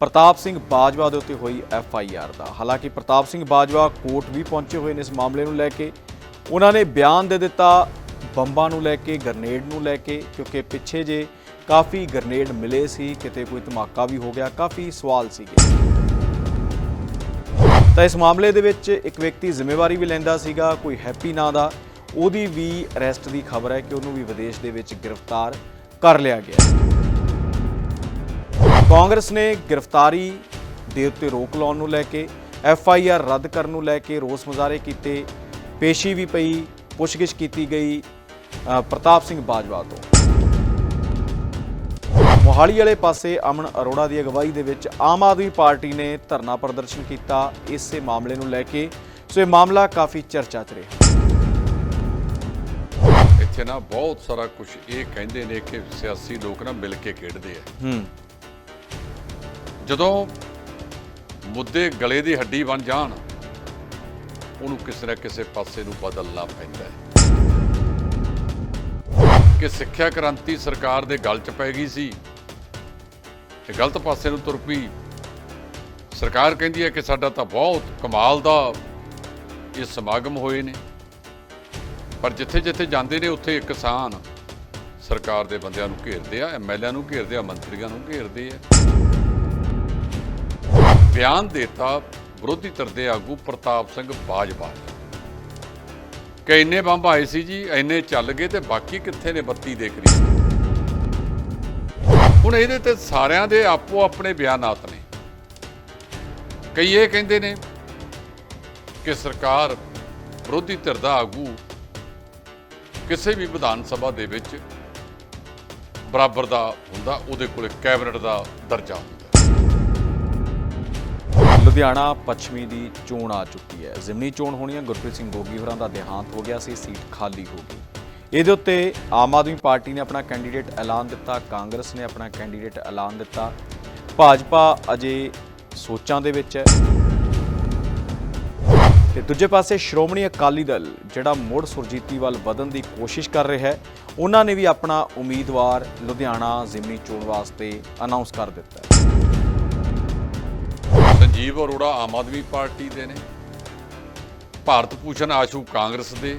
ਪ੍ਰਤਾਪ ਸਿੰਘ ਬਾਜਵਾ ਦੇ ਉੱਤੇ ਹੋਈ ਐਫ ਆਈ ਆਰ ਦਾ। ਹਾਲਾਂਕਿ ਪ੍ਰਤਾਪ ਸਿੰਘ ਬਾਜਵਾ ਕੋਰਟ ਵੀ ਪਹੁੰਚੇ ਹੋਏ ਨੇ ਇਸ ਮਾਮਲੇ ਨੂੰ ਲੈ ਕੇ। ਉਹਨਾਂ ਨੇ ਬਿਆਨ ਦੇ ਦਿੱਤਾ, ਬੰਬਾਂ ਨੂੰ ਲੈ ਕੇ, ਗ੍ਰਨੇਡ ਨੂੰ ਲੈ ਕੇ, ਕਿਉਂਕਿ ਪਿੱਛੇ ਜੇ ਕਾਫੀ ਗ੍ਰਨੇਡ ਮਿਲੇ ਸੀ, ਕਿਤੇ ਕੋਈ ਧਮਾਕਾ ਵੀ ਹੋ ਗਿਆ, ਕਾਫੀ ਸਵਾਲ ਸੀਗੇ। ਤਾਂ ਇਸ ਮਾਮਲੇ ਦੇ ਵਿੱਚ ਇੱਕ ਵਿਅਕਤੀ ਜ਼ਿੰਮੇਵਾਰੀ ਵੀ ਲੈਂਦਾ ਸੀਗਾ, ਕੋਈ ਹੈਪੀ ਨਾਂ ਦਾ। ਉਹਦੀ ਵੀ ਅਰੈਸਟ ਦੀ ਖਬਰ ਹੈ ਕਿ ਉਹਨੂੰ ਵੀ ਵਿਦੇਸ਼ ਦੇ ਵਿੱਚ ਗ੍ਰਿਫਤਾਰ ਕਰ ਲਿਆ ਗਿਆ। ਕਾਂਗਰਸ ਨੇ ਗ੍ਰਿਫਤਾਰੀ ਦੇ ਉੱਤੇ ਰੋਕ ਲਾਉਣ ਨੂੰ ਲੈ ਕੇ ਐਫ ਆਈ ਆਰ ਰੱਦ ਕਰਨ ਨੂੰ ਲੈ ਕੇ ਰੋਸ ਮੁਜ਼ਾਹਰੇ ਕੀਤੇ। ਪੇਸ਼ੀ ਵੀ ਪਈ ਪੁੱਛਗਿੱਛ ਕੀਤੀ ਗਈ ਪ੍ਰਤਾਪ ਸਿੰਘ ਬਾਜਵਾ ਤੋਂ। ਮੋਹਾਲੀ ਵਾਲੇ ਪਾਸੇ ਅਮਨ ਅਰੋੜਾ ਦੀ ਅਗਵਾਈ ਦੇ ਵਿੱਚ ਆਮ ਆਦਮੀ ਪਾਰਟੀ ਨੇ ਧਰਨਾ ਪ੍ਰਦਰਸ਼ਨ ਕੀਤਾ। ਇਸੇ ਮਾਮਲੇ ਨੂੰ ਲੈ ਕੇ ਸੋ ਇਹ ਮਾਮਲਾ ਕਾਫੀ ਚਰਚਾ 'ਚ ਰਿਹਾ। ਇੱਥੇ ਨਾ ਬਹੁਤ ਸਾਰਾ ਕੁਝ ਇਹ ਕਹਿੰਦੇ ਨੇ ਕਿ ਸਿਆਸੀ ਲੋਕ ਨਾ ਮਿਲ ਕੇ ਖੇਡਦੇ ਆ। ਹੂੰ। ਜਦੋਂ ਮੁੱਦੇ ਗਲੇ ਦੀ ਹੱਡੀ ਬਣ ਜਾਣ, ਉਹਨੂੰ ਕਿਸੇ ਨਾ ਕਿਸੇ ਪਾਸੇ ਨੂੰ ਬਦਲਣਾ ਪੈਂਦਾ ਹੈ। ਕਿ ਸਿੱਖਿਆ ਕ੍ਰਾਂਤੀ ਸਰਕਾਰ ਦੇ ਗਲ 'ਚ ਪੈ ਗਈ ਸੀ ਤੇ ਗਲਤ ਪਾਸੇ ਨੂੰ ਤੁਰ ਪਈ। ਸਰਕਾਰ ਕਹਿੰਦੀ ਹੈ ਕਿ ਸਾਡਾ ਤਾਂ ਬਹੁਤ ਕਮਾਲ ਦਾ ਇਹ ਸਮਾਗਮ ਹੋਏ ਨੇ। ਪਰ ਜਿੱਥੇ ਜਿੱਥੇ ਜਾਂਦੇ ਨੇ, ਉੱਥੇ ਕਿਸਾਨ ਸਰਕਾਰ ਦੇ ਬੰਦਿਆਂ ਨੂੰ ਘੇਰਦੇ ਆ ਐਮਐਲਏ ਨੂੰ ਘੇਰਦੇ ਆ, ਮੰਤਰੀਆਂ ਨੂੰ ਘੇਰਦੇ ਆ। ਬਿਆਨ ਦਿੱਤਾ ਵਿਰੋਧੀ ਧਿਰ ਦੇ ਆਗੂ ਪ੍ਰਤਾਪ ਸਿੰਘ ਬਾਜਵਾ। ਕਿ ਇੰਨੇ ਬੰਬ ਆਏ ਸੀ ਜੀ, ਇੰਨੇ ਚੱਲ ਗਏ ਤੇ ਬਾਕੀ ਕਿੱਥੇ ਨੇ ਬੱਤੀ ਦੇ ਕਰੀਬ ਹੁਣ ਇਹਦੇ ਤੇ ਸਾਰਿਆਂ ਦੇ ਆਪੋ ਆਪਣੇ ਬਿਆਨਾਤ ਨੇ। ਕਈ ਇਹ ਕਹਿੰਦੇ ਨੇ ਕਿ ਸਰਕਾਰ ਵਿਰੋਧੀ ਧਿਰ ਦਾ ਆਗੂ ਕਿਸੇ ਵੀ ਵਿਧਾਨ ਸਭਾ ਦੇ ਵਿੱਚ ਬਰਾਬਰ ਦਾ ਹੁੰਦਾ, ਉਹਦੇ ਕੋਲੇ ਕੈਬਨਿਟ ਦਾ ਦਰਜਾ ਹੁੰਦਾ। ਲੁਧਿਆਣਾ ਪੱਛਮੀ ਦੀ ਚੋਣ ਆ ਚੁੱਕੀ ਹੈ। ਜ਼ਿਮਨੀ ਚੋਣ ਹੋਣੀ ਹੈ ਗੁਰਪ੍ਰੀਤ ਸਿੰਘ ਗੋਗੀ ਹੋਰਾਂ ਦਾ ਦੇਹਾਂਤ ਹੋ ਗਿਆ ਸੀ, ਸੀਟ ਖਾਲੀ ਹੋ ਗਈ। ਇਹਦੇ ਉੱਤੇ ਆਮ ਆਦਮੀ ਪਾਰਟੀ ਨੇ ਆਪਣਾ ਕੈਂਡੀਡੇਟ ਐਲਾਨ ਦਿੱਤਾ, ਕਾਂਗਰਸ ਨੇ ਆਪਣਾ ਕੈਂਡੀਡੇਟ ਐਲਾਨ ਦਿੱਤਾ। ਭਾਜਪਾ ਅਜੇ ਸੋਚਾਂ ਦੇ ਵਿੱਚ ਹੈ। ਤੇ ਦੂਜੇ ਪਾਸੇ ਸ਼੍ਰੋਮਣੀ ਅਕਾਲੀ ਦਲ, ਜਿਹੜਾ ਮੁੜ ਸੁਰਜੀਤੀ ਵੱਲ ਵਧਣ ਦੀ ਕੋਸ਼ਿਸ਼ ਕਰ ਰਿਹਾ ਹੈ, ਉਹਨਾਂ ਨੇ ਵੀ ਆਪਣਾ ਉਮੀਦਵਾਰ ਲੁਧਿਆਣਾ ਜ਼ਿਮਨੀ ਚੋਣ ਵਾਸਤੇ ਅਨਾਉਂਸ ਕਰ ਦਿੱਤਾ ਹੈ। ਸੰਜੀਵ ਅਰੋੜਾ ਆਮ ਆਦਮੀ ਪਾਰਟੀ ਦੇ ਨੇ, ਭਾਰਤ ਭੂਸ਼ਣ ਆਸ਼ੂ ਕਾਂਗਰਸ ਦੇ,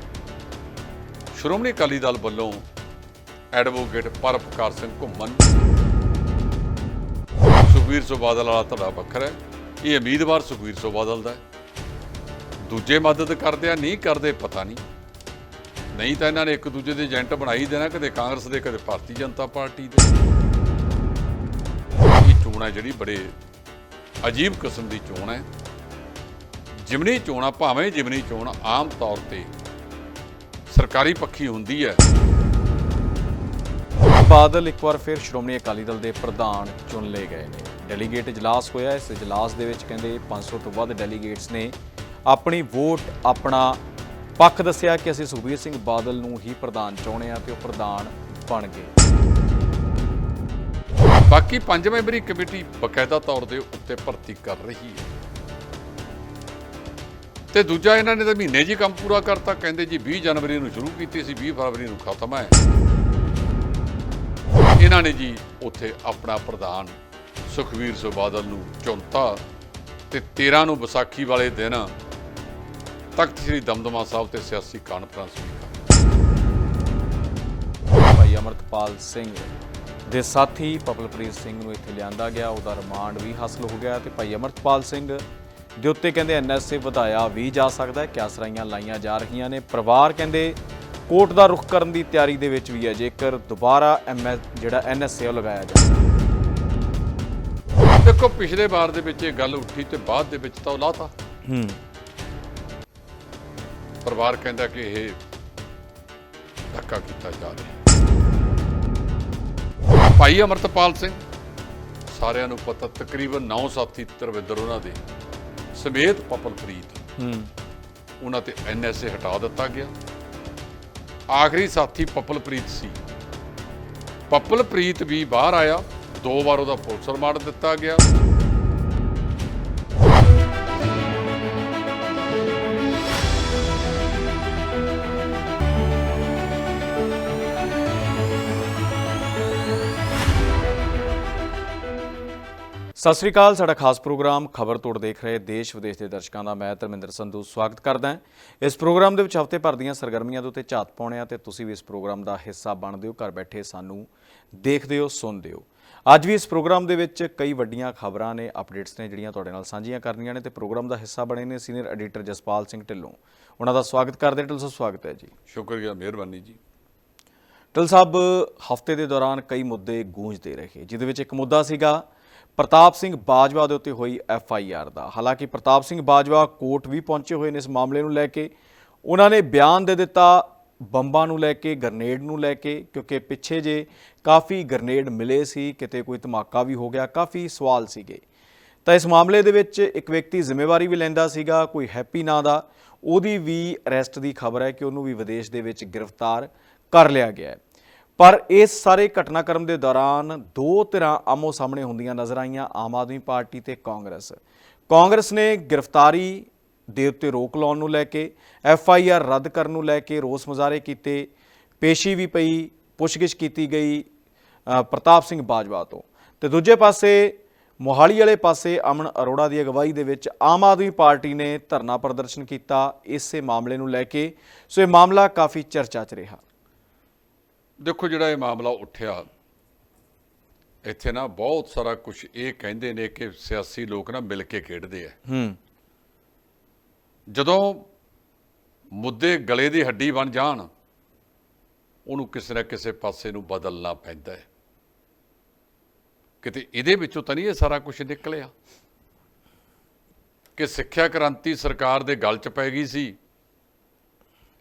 ਸ਼੍ਰੋਮਣੀ ਅਕਾਲੀ ਦਲ ਵੱਲੋਂ ਐਡਵੋਕੇਟ ਪਰਪਕਾਰ ਸਿੰਘ ਘੁੰਮਣ। ਸੁਖਵੀਰ ਸਿੰਘ ਬਾਦਲ ਵਾਲਾ ਧੜਾ ਵੱਖਰਾ ਹੈ, ਇਹ ਉਮੀਦਵਾਰ ਸੁਖਵੀਰ ਸਿੰਘ ਬਾਦਲ ਦਾ ਹੈ। ਦੂਜੇ ਮਦਦ ਕਰਦੇ ਆ, ਨਹੀਂ ਕਰਦੇ ਪਤਾ ਨਹੀਂ। ਨਹੀਂ ਤਾਂ ਇਹਨਾਂ ਨੇ ਇੱਕ ਦੂਜੇ ਦੇ ਏਜੰਟ ਬਣਾਈ ਦੇਣਾ, ਕਦੇ ਕਾਂਗਰਸ ਦੇ, ਕਦੇ ਭਾਰਤੀ ਜਨਤਾ ਪਾਰਟੀ ਦੇ। ਇਹ ਚੋਣ ਹੈ ਜਿਹੜੀ ਬੜੇ ਅਜੀਬ ਕਿਸਮ ਦੀ ਚੋਣ ਹੈ। ਜਿਮਨੀ ਚੋਣਾਂ ਭਾਵੇਂ ਜਿਮਨੀ ਚੋਣ ਆਮ ਤੌਰ ਤੇ ਸਰਕਾਰੀ ਪੱਖੀ ਹੁੰਦੀ ਹੈ। ਬਾਦਲ ਇੱਕ ਵਾਰ ਫਿਰ ਸ਼੍ਰੋਮਣੀ ਅਕਾਲੀ ਦਲ ਦੇ ਪ੍ਰਧਾਨ ਚੁਣ ਲਏ ਗਏ ਨੇ। ਡੈਲੀਗੇਟ ਇਜਲਾਸ ਹੋਇਆ, ਇਸ ਇਜਲਾਸ ਦੇ ਵਿੱਚ ਕਹਿੰਦੇ 500 ਤੋਂ ਵੱਧ ਡੈਲੀਗੇਟਸ ਨੇ ਆਪਣੀ ਵੋਟ ਆਪਣਾ ਪੱਖ ਦੱਸਿਆ ਕਿ ਅਸੀਂ ਸੁਖਬੀਰ ਸਿੰਘ ਬਾਦਲ ਨੂੰ ਹੀ ਪ੍ਰਧਾਨ ਚਾਹੁੰਦੇ ਆ ਤੇ ਉਹ ਪ੍ਰਧਾਨ ਬਣ ਗਏ। ਬਾਕੀ ਪੰਜ ਮੈਂਬਰੀ ਕਮੇਟੀ ਬਕਾਇਦਾ ਤੌਰ ਦੇ ਉੱਤੇ ਭਰਤੀ ਕਰ ਰਹੀ ਹੈ। ਤੇ ਦੂਜਾ, ਇਹਨਾਂ ਨੇ ਤਾਂ ਮਹੀਨੇ ਜੀ ਕੰਮ ਪੂਰਾ ਕਰਤਾ, ਕਹਿੰਦੇ ਜੀ 20 ਜਨਵਰੀ ਨੂੰ ਸ਼ੁਰੂ ਕੀਤੀ ਸੀ 20 ਫਰਵਰੀ ਨੂੰ ਖਤਮ ਹੈ। ਇਹਨਾਂ ਨੇ ਜੀ ਉੱਥੇ ਆਪਣਾ ਪ੍ਰਧਾਨ ਸੁਖਵੀਰ ਸਿੰਘ ਬਾਦਲ ਨੂੰ ਚੁਣਤਾ ਤੇ 13 ਨੂੰ ਵਿਸਾਖੀ ਵਾਲੇ ਦਿਨ ਤਖਤ ਸ੍ਰੀ ਦਮਦਮਾ ਸਾਹਿਬ ਤੇ ਸਿਆਸੀ ਕਾਨਫਰੰਸ ਵੀ ਕਰ ਭਾਈ ਅਮਰਤਪਾਲ ਸਿੰਘ ਦੇ ਸਾਥੀ ਪਪਲਪ੍ਰੀਤ ਸਿੰਘ ਨੂੰ ਇੱਥੇ ਲਿਆਂਦਾ ਗਿਆ। ਉਹਦਾ ਰਿਮਾਂਡ ਵੀ ਹਾਸਲ ਹੋ ਗਿਆ ਤੇ ਭਾਈ ਅਮਰਤਪਾਲ ਸਿੰਘ ਦੇ ਉੱਤੇ ਕਹਿੰਦੇ ਐਨਐਸਏ ਵਧਾਇਆ ਵੀ ਜਾ ਸਕਦਾ ਹੈ। ਕਿਆਸਰਾਈਆਂ ਲਾਈਆਂ ਜਾ ਰਹੀਆਂ ਨੇ। ਪਰਿਵਾਰ ਕਹਿੰਦੇ ਕੋਰਟ ਦਾ ਰੁਖ ਕਰਨ ਦੀ ਤਿਆਰੀ ਦੇ ਵਿੱਚ ਵੀ ਹੈ। ਜੇਕਰ ਦੁਬਾਰਾ ਐਮਐਸ ਜਿਹੜਾ ਐਨਐਸਏ ਲਗਾਇਆ ਜਾਂਦਾ ਦੇਖੋ ਪਿਛਲੇ ਵਾਰ ਦੇ ਵਿੱਚ ਇਹ ਗੱਲ ਉੱਠੀ ਤੇ ਬਾਅਦ ਦੇ ਵਿੱਚ ਤਾਂ ਉਹ ਲਾਤਾ। ਹੂੰ। ਪਰਿਵਾਰ ਕਹਿੰਦਾ ਕਿ ਇਹ ਧੱਕਾ ਕੀਤਾ ਜਾ ਰਿਹਾ। ਭਾਈ ਅਮਰਤਪਾਲ ਸਿੰਘ ਸਾਰਿਆਂ ਨੂੰ ਪਤਾ ਤਕਰੀਬਨ 9 ਸਾਥੀ ਤਰਵਿੰਦਰ ਉਹਨਾਂ ਦੇ ਸਮੇਤ ਪਪਲਪ੍ਰੀਤ ਹੂੰ। ਉਹਨਾਂ ਤੇ ਐਨਐਸਏ ਹਟਾ ਦਿੱਤਾ ਗਿਆ। ਆਖਰੀ ਸਾਥੀ ਪਪਲਪ੍ਰੀਤ ਸੀ। ਪਪਲਪ੍ਰੀਤ ਵੀ ਬਾਹਰ ਆਇਆ। ਦੋ ਵਾਰ ਉਹਦਾ ਪੁਲਿਸ ਰਿਮਾਂਡ ਦਿੱਤਾ ਗਿਆ। ਸਤਿ ਸ੍ਰੀ ਅਕਾਲ ਸਾਡਾ ਖਾਸ ਪ੍ਰੋਗਰਾਮ ਖਬਰ ਤੋੜ ਦੇਖ ਰਹੇ ਦੇਸ਼ ਵਿਦੇਸ਼ ਦੇ ਦਰਸ਼ਕਾਂ ਦਾ। ਮੈਂ ਧਰਮਿੰਦਰ ਸੰਧੂ ਸਵਾਗਤ ਕਰਦਾ ਹਾਂ। ਇਸ ਪ੍ਰੋਗਰਾਮ ਦੇ ਵਿੱਚ ਹਫ਼ਤੇ ਭਰ ਦੀਆਂ ਸਰਗਰਮੀਆਂ ਦੇ ਉੱਤੇ ਝਾਤ ਪਾਉਣੇ ਆ ਤੇ ਤੁਸੀਂ ਵੀ ਇਸ ਪ੍ਰੋਗਰਾਮ ਦਾ ਹਿੱਸਾ ਬਣਦੇ ਹੋ ਘਰ ਬੈਠੇ ਸਾਨੂੰ ਦੇਖਦੇ ਹੋ ਸੁਣਦੇ ਹੋ। ਅੱਜ ਵੀ ਇਸ ਪ੍ਰੋਗਰਾਮ ਦੇ ਵਿੱਚ ਕਈ ਵੱਡੀਆਂ ਖਬਰਾਂ ਨੇ ਅਪਡੇਟਸ ਨੇ ਜਿਹੜੀਆਂ ਤੁਹਾਡੇ ਨਾਲ ਸਾਂਝੀਆਂ ਕਰਨੀਆਂ ਨੇ ਤੇ ਪ੍ਰੋਗਰਾਮ ਦਾ ਹਿੱਸਾ ਬਣੇ ਨੇ ਸੀਨੀਅਰ ਐਡੀਟਰ ਜਸਪਾਲ ਸਿੰਘ ਢਿੱਲੋਂ। ਉਹਨਾਂ ਦਾ ਸਵਾਗਤ ਕਰਦੇ ਹਾਂ। ਢਿੱਲੋਂ ਸਾਹਿਬ ਸਵਾਗਤ ਹੈ ਜੀ। ਸ਼ੁਕਰੀਆ ਮਿਹਰਬਾਨੀ ਜੀ। ਟਲ ਸਾਹਿਬ ਹਫ਼ਤੇ ਦੇ ਦੌਰਾਨ ਕਈ ਮੁੱਦੇ ਗੂੰਜਦੇ ਰਹੇ ਜਿਹਦੇ ਵਿੱਚ ਇੱਕ ਮੁੱਦਾ ਸੀਗਾ ਪ੍ਰਤਾਪ ਸਿੰਘ ਬਾਜਵਾ ਦੇ ਉੱਤੇ ਹੋਈ ਐਫ ਆਈ ਆਰ ਦਾ। ਹਾਲਾਂਕਿ ਪ੍ਰਤਾਪ ਸਿੰਘ ਬਾਜਵਾ ਕੋਰਟ ਵੀ ਪਹੁੰਚੇ ਹੋਏ ਨੇ ਇਸ ਮਾਮਲੇ ਨੂੰ ਲੈ ਕੇ। ਉਹਨਾਂ ਨੇ ਬਿਆਨ ਦੇ ਦਿੱਤਾ, ਬੰਬਾਂ ਨੂੰ ਲੈ ਕੇ, ਗ੍ਰਨੇਡ ਨੂੰ ਲੈ ਕੇ, ਕਿਉਂਕਿ ਪਿੱਛੇ ਜੇ ਕਾਫੀ ਗ੍ਰਨੇਡ ਮਿਲੇ ਸੀ, ਕਿਤੇ ਕੋਈ ਧਮਾਕਾ ਵੀ ਹੋ ਗਿਆ, ਕਾਫੀ ਸਵਾਲ ਸੀਗੇ। ਤਾਂ ਇਸ ਮਾਮਲੇ ਦੇ ਵਿੱਚ ਇੱਕ ਵਿਅਕਤੀ ਜ਼ਿੰਮੇਵਾਰੀ ਵੀ ਲੈਂਦਾ ਸੀਗਾ, ਕੋਈ ਹੈਪੀ ਨਾਂ ਦਾ। ਉਹਦੀ ਵੀ ਅਰੈਸਟ ਦੀ ਖਬਰ ਹੈ ਕਿ ਉਹਨੂੰ ਵੀ ਵਿਦੇਸ਼ ਦੇ ਵਿੱਚ ਗ੍ਰਿਫਤਾਰ ਕਰ ਲਿਆ ਗਿਆ ਹੈ। ਪਰ ਇਸ ਸਾਰੇ ਘਟਨਾਕ੍ਰਮ ਦੇ ਦੌਰਾਨ ਦੋ ਧਿਰਾਂ ਆਮੋ ਸਾਹਮਣੇ ਹੁੰਦੀਆਂ ਨਜ਼ਰ ਆਈਆਂ, ਆਮ ਆਦਮੀ ਪਾਰਟੀ ਤੇ ਕਾਂਗਰਸ। ਕਾਂਗਰਸ ਨੇ ਗ੍ਰਿਫਤਾਰੀ ਦੇ ਉੱਤੇ ਰੋਕ ਲਾਉਣ ਨੂੰ ਲੈ ਕੇ, ਐਫ ਆਈ ਆਰ ਰੱਦ ਕਰਨ ਨੂੰ ਲੈ ਕੇ ਰੋਸ ਮੁਜ਼ਾਹਰੇ ਕੀਤੇ। ਪੇਸ਼ੀ ਵੀ ਪਈ, ਪੁੱਛਗਿੱਛ ਕੀਤੀ ਗਈ ਪ੍ਰਤਾਪ ਸਿੰਘ ਬਾਜਵਾ ਤੋਂ। ਤੇ ਦੂਜੇ ਪਾਸੇ, ਮੋਹਾਲੀ ਵਾਲੇ ਪਾਸੇ ਅਮਨ ਅਰੋੜਾ ਦੀ ਅਗਵਾਈ ਦੇ ਵਿੱਚ ਆਮ ਆਦਮੀ ਪਾਰਟੀ ਨੇ ਧਰਨਾ ਪ੍ਰਦਰਸ਼ਨ ਕੀਤਾ। ਇਸੇ ਮਾਮਲੇ ਨੂੰ ਲੈ ਕੇ, ਸੋ ਇਹ ਮਾਮਲਾ ਕਾਫੀ ਚਰਚਾ 'ਚ ਰਿਹਾ। ਦੇਖੋ ਜਿਹੜਾ ਇਹ ਮਾਮਲਾ ਉੱਠਿਆ ਇੱਥੇ ਨਾ ਬਹੁਤ ਸਾਰਾ ਕੁਝ ਇਹ ਕਹਿੰਦੇ ਨੇ ਕਿ ਸਿਆਸੀ ਲੋਕ ਨਾ ਮਿਲ ਕੇ ਖੇਡਦੇ ਆ। ਹੂੰ। ਜਦੋਂ ਮੁੱਦੇ ਗਲੇ ਦੀ ਹੱਡੀ ਬਣ ਜਾਣ ਉਹਨੂੰ ਕਿਸੇ ਨਾ ਕਿਸੇ ਪਾਸੇ ਨੂੰ ਬਦਲਣਾ ਪੈਂਦਾ ਹੈ। ਕਿਤੇ ਇਹਦੇ ਵਿੱਚੋਂ ਤਾਂ ਨਹੀਂ ਇਹ ਸਾਰਾ ਕੁਝ ਨਿਕਲਿਆ? ਕਿ ਸਿੱਖਿਆ ਕ੍ਰਾਂਤੀ ਸਰਕਾਰ ਦੇ ਗਲ 'ਚ ਪੈ ਗਈ ਸੀ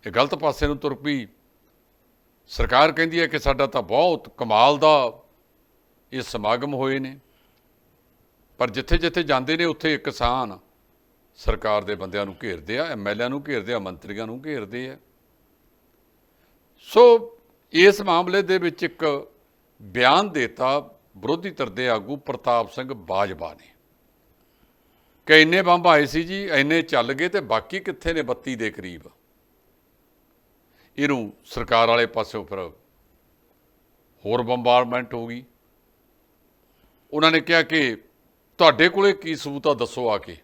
ਇਹ ਗਲਤ ਪਾਸੇ ਨੂੰ ਤੁਰ ਪਈ ਸਰਕਾਰ ਕਹਿੰਦੀ ਹੈ ਕਿ ਸਾਡਾ ਤਾਂ ਬਹੁਤ ਕਮਾਲ ਦਾ ਇਹ ਸਮਾਗਮ ਹੋਏ ਨੇ। ਪਰ ਜਿੱਥੇ ਜਿੱਥੇ ਜਾਂਦੇ ਨੇ, ਉੱਥੇ ਕਿਸਾਨ ਸਰਕਾਰ ਦੇ ਬੰਦਿਆਂ ਨੂੰ ਘੇਰਦੇ ਆ ਐਮਐਲਏ ਨੂੰ ਘੇਰਦੇ ਆ, ਮੰਤਰੀਆਂ ਨੂੰ ਘੇਰਦੇ ਆ। ਸੋ ਇਸ ਮਾਮਲੇ ਦੇ ਵਿੱਚ ਇੱਕ ਬਿਆਨ ਦਿੱਤਾ ਵਿਰੋਧੀ ਧਿਰ ਦੇ ਆਗੂ ਪ੍ਰਤਾਪ ਸਿੰਘ ਬਾਜਵਾ ਨੇ ਕਿ ਇੰਨੇ ਬੰਬ ਆਏ ਸੀ ਜੀ, ਇੰਨੇ ਚੱਲ ਗਏ ਤੇ ਬਾਕੀ ਕਿੱਥੇ ਨੇ 32 ਦੇ ਕਰੀਬ? ਇਹਨੂੰ ਸਰਕਾਰ ਵਾਲੇ ਪਾਸਿਓਂ ਫਿਰ ਹੋਰ ਬੰਬਾਰਮੈਂਟ ਹੋ ਗਈ। ਉਹਨਾਂ ਨੇ ਕਿਹਾ ਕਿ ਤੁਹਾਡੇ ਕੋਲੇ ਕੀ ਸਬੂਤ ਆ ਦੱਸੋ ਆ ਕੇ।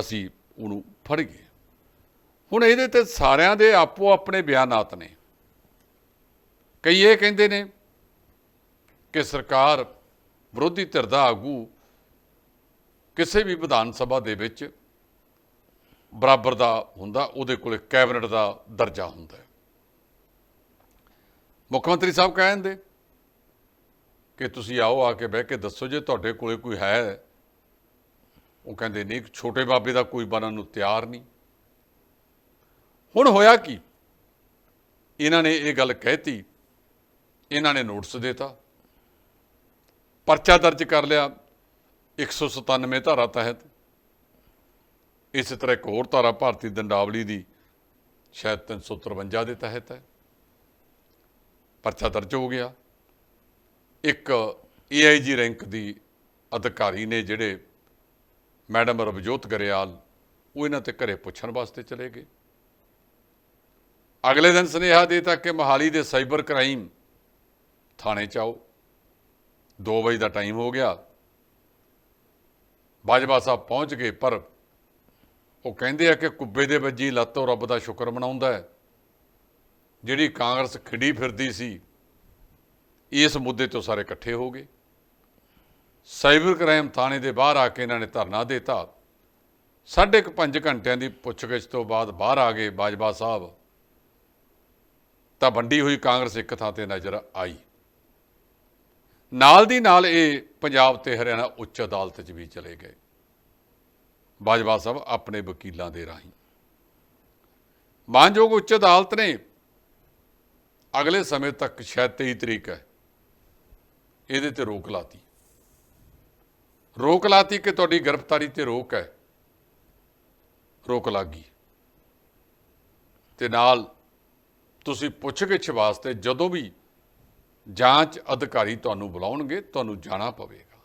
ਅਸੀਂ ਉਹਨੂੰ ਫੜ ਗਏ। ਹੁਣ ਇਹਦੇ ਤੇ ਸਾਰਿਆਂ ਦੇ ਆਪੋ ਆਪਣੇ ਬਿਆਨਾਤ ਨੇ। ਕਈ ਇਹ ਕਹਿੰਦੇ ਨੇ ਕਿ ਸਰਕਾਰ ਵਿਰੋਧੀ ਧਿਰ ਦਾ ਆਗੂ ਕਿਸੇ ਵੀ ਵਿਧਾਨ ਸਭਾ ਦੇ ਵਿੱਚ ਬਰਾਬਰ ਦਾ ਹੁੰਦਾ, ਉਹਦੇ ਕੋਲੇ ਕੈਬਨਿਟ ਦਾ ਦਰਜਾ ਹੁੰਦਾ ਮੁੱਖ ਮੰਤਰੀ ਸਾਹਿਬ ਕਹਿੰਦੇ ਕਿ ਤੁਸੀਂ ਆਓ, ਆ ਕੇ ਬਹਿ ਕੇ ਦੱਸੋ, ਜੇ ਤੁਹਾਡੇ ਕੋਲੇ ਕੋਈ ਹੈ, ਉਹ ਕਹਿੰਦੇ ਨਹੀਂ ਛੋਟੇ ਬਾਬੇ ਦਾ ਕੋਈ ਬਣਨ ਨੂੰ ਤਿਆਰ ਨਹੀਂ। ਹੁਣ ਹੋਇਆ ਕੀ? ਇਹਨਾਂ ਨੇ ਇਹ ਗੱਲ ਕਹਿਤੀ, ਇਹਨਾਂ ਨੇ ਨੋਟਿਸ ਦਿੱਤਾ, ਪਰਚਾ ਦਰਜ ਕਰ ਲਿਆ 197 ਧਾਰਾ ਤਹਿਤ। ਇਸੇ ਤਰ੍ਹਾਂ ਇੱਕ ਹੋਰ ਧਾਰਾ ਭਾਰਤੀ ਦੰਡਾਵਲੀ ਦੀ ਸ਼ਾਇਦ 353 ਦੇ ਤਹਿਤ ਹੈ। ਪਰਚਾ ਦਰਜ ਹੋ ਗਿਆ। ਇੱਕ ਏਆਈਜੀ ਰੈਂਕ ਦੀ ਅਧਿਕਾਰੀ ਨੇ ਜਿਹੜੇ ਮੈਡਮ ਰਵਜੋਤ ਗਰੇਵਾਲ ਉਹ ਇਹਨਾਂ ਤੇ ਘਰੇ ਪੁੱਛਣ ਵਾਸਤੇ ਚਲੇ ਗਏ। ਅਗਲੇ ਦਿਨ ਸੁਨੇਹਾ ਦੇ ਦਿੱਤਾ ਕਿ ਮਹਾਲੀ ਦੇ ਸਾਈਬਰ ਕ੍ਰਾਈਮ ਥਾਣੇ ਚ ਆਓ। 2 ਵਜੇ ਦਾ ਟਾਈਮ ਹੋ ਗਿਆ। ਬਾਜਵਾ ਸਾਹਿਬ ਪਹੁੰਚ ਗਏ, ਪਰ ਉਹ ਕਹਿੰਦੇ ਆ ਕਿ ਕੁੱਬੇ ਦੇ ਵੱਜੀ ਲੱਤ ਉਹ ਰੱਬ ਦਾ ਸ਼ੁਕਰ ਮਨਾਉਂਦਾ ਹੈ। ਜਿਹੜੀ ਕਾਂਗਰਸ ਖਿੜੀ ਫਿਰਦੀ ਸੀ, ਇਸ ਮੁੱਦੇ ਤੋਂ ਸਾਰੇ ਇਕੱਠੇ ਹੋ ਗਏ। ਸਾਈਬਰ ਕ੍ਰਾਈਮ ਥਾਣੇ ਦੇ ਬਾਹਰ ਆ ਕੇ ਇਹਨਾਂ ਨੇ ਧਰਨਾ ਦਿੱਤਾ। ਸਾਢੇ ਕੁ ਪੰਜ ਘੰਟਿਆਂ ਦੀ ਪੁੱਛਗਿੱਛ ਤੋਂ ਬਾਅਦ ਬਾਹਰ ਆ ਗਏ ਬਾਜਵਾ ਸਾਹਿਬ। ਤਾਂ ਵੰਡੀ ਹੋਈ ਕਾਂਗਰਸ ਇੱਕ ਥਾਂ ਤੇ ਨਜ਼ਰ ਆਈ। ਨਾਲ ਦੀ ਨਾਲ ਇਹ ਪੰਜਾਬ ਤੇ ਹਰਿਆਣਾ ਉੱਚ ਅਦਾਲਤ 'ਚ ਵੀ ਚਲੇ ਗਏ। ਬਾਜਵਾ ਸਾਹਿਬ ਆਪਣੇ ਵਕੀਲਾਂ ਦੇ ਰਾਹੀਂ। ਮਾਨਯੋਗ ਉੱਚ ਅਦਾਲਤ ਨੇ ਅਗਲੇ ਸਮੇਂ ਤੱਕ ਸ਼ਾਇਦ 23 ਤਰੀਕ ਹੈ, ਇਹਦੇ ਤੇ ਰੋਕ ਲਾਤੀ। ਰੋਕ ਲਾਤੀ ਕਿ ਤੁਹਾਡੀ ਗ੍ਰਿਫਤਾਰੀ ਤੇ ਰੋਕ ਹੈ, ਰੋਕ ਲੱਗੀ ਤੇ ਨਾਲ ਤੁਸੀਂ ਪੁੱਛਗਿੱਛ ਵਾਸਤੇ ਜਦੋਂ ਵੀ ਜਾਂਚ ਅਧਿਕਾਰੀ ਤੁਹਾਨੂੰ ਬੁਲਾਉਣਗੇ, ਤੁਹਾਨੂੰ ਜਾਣਾ ਪਵੇਗਾ।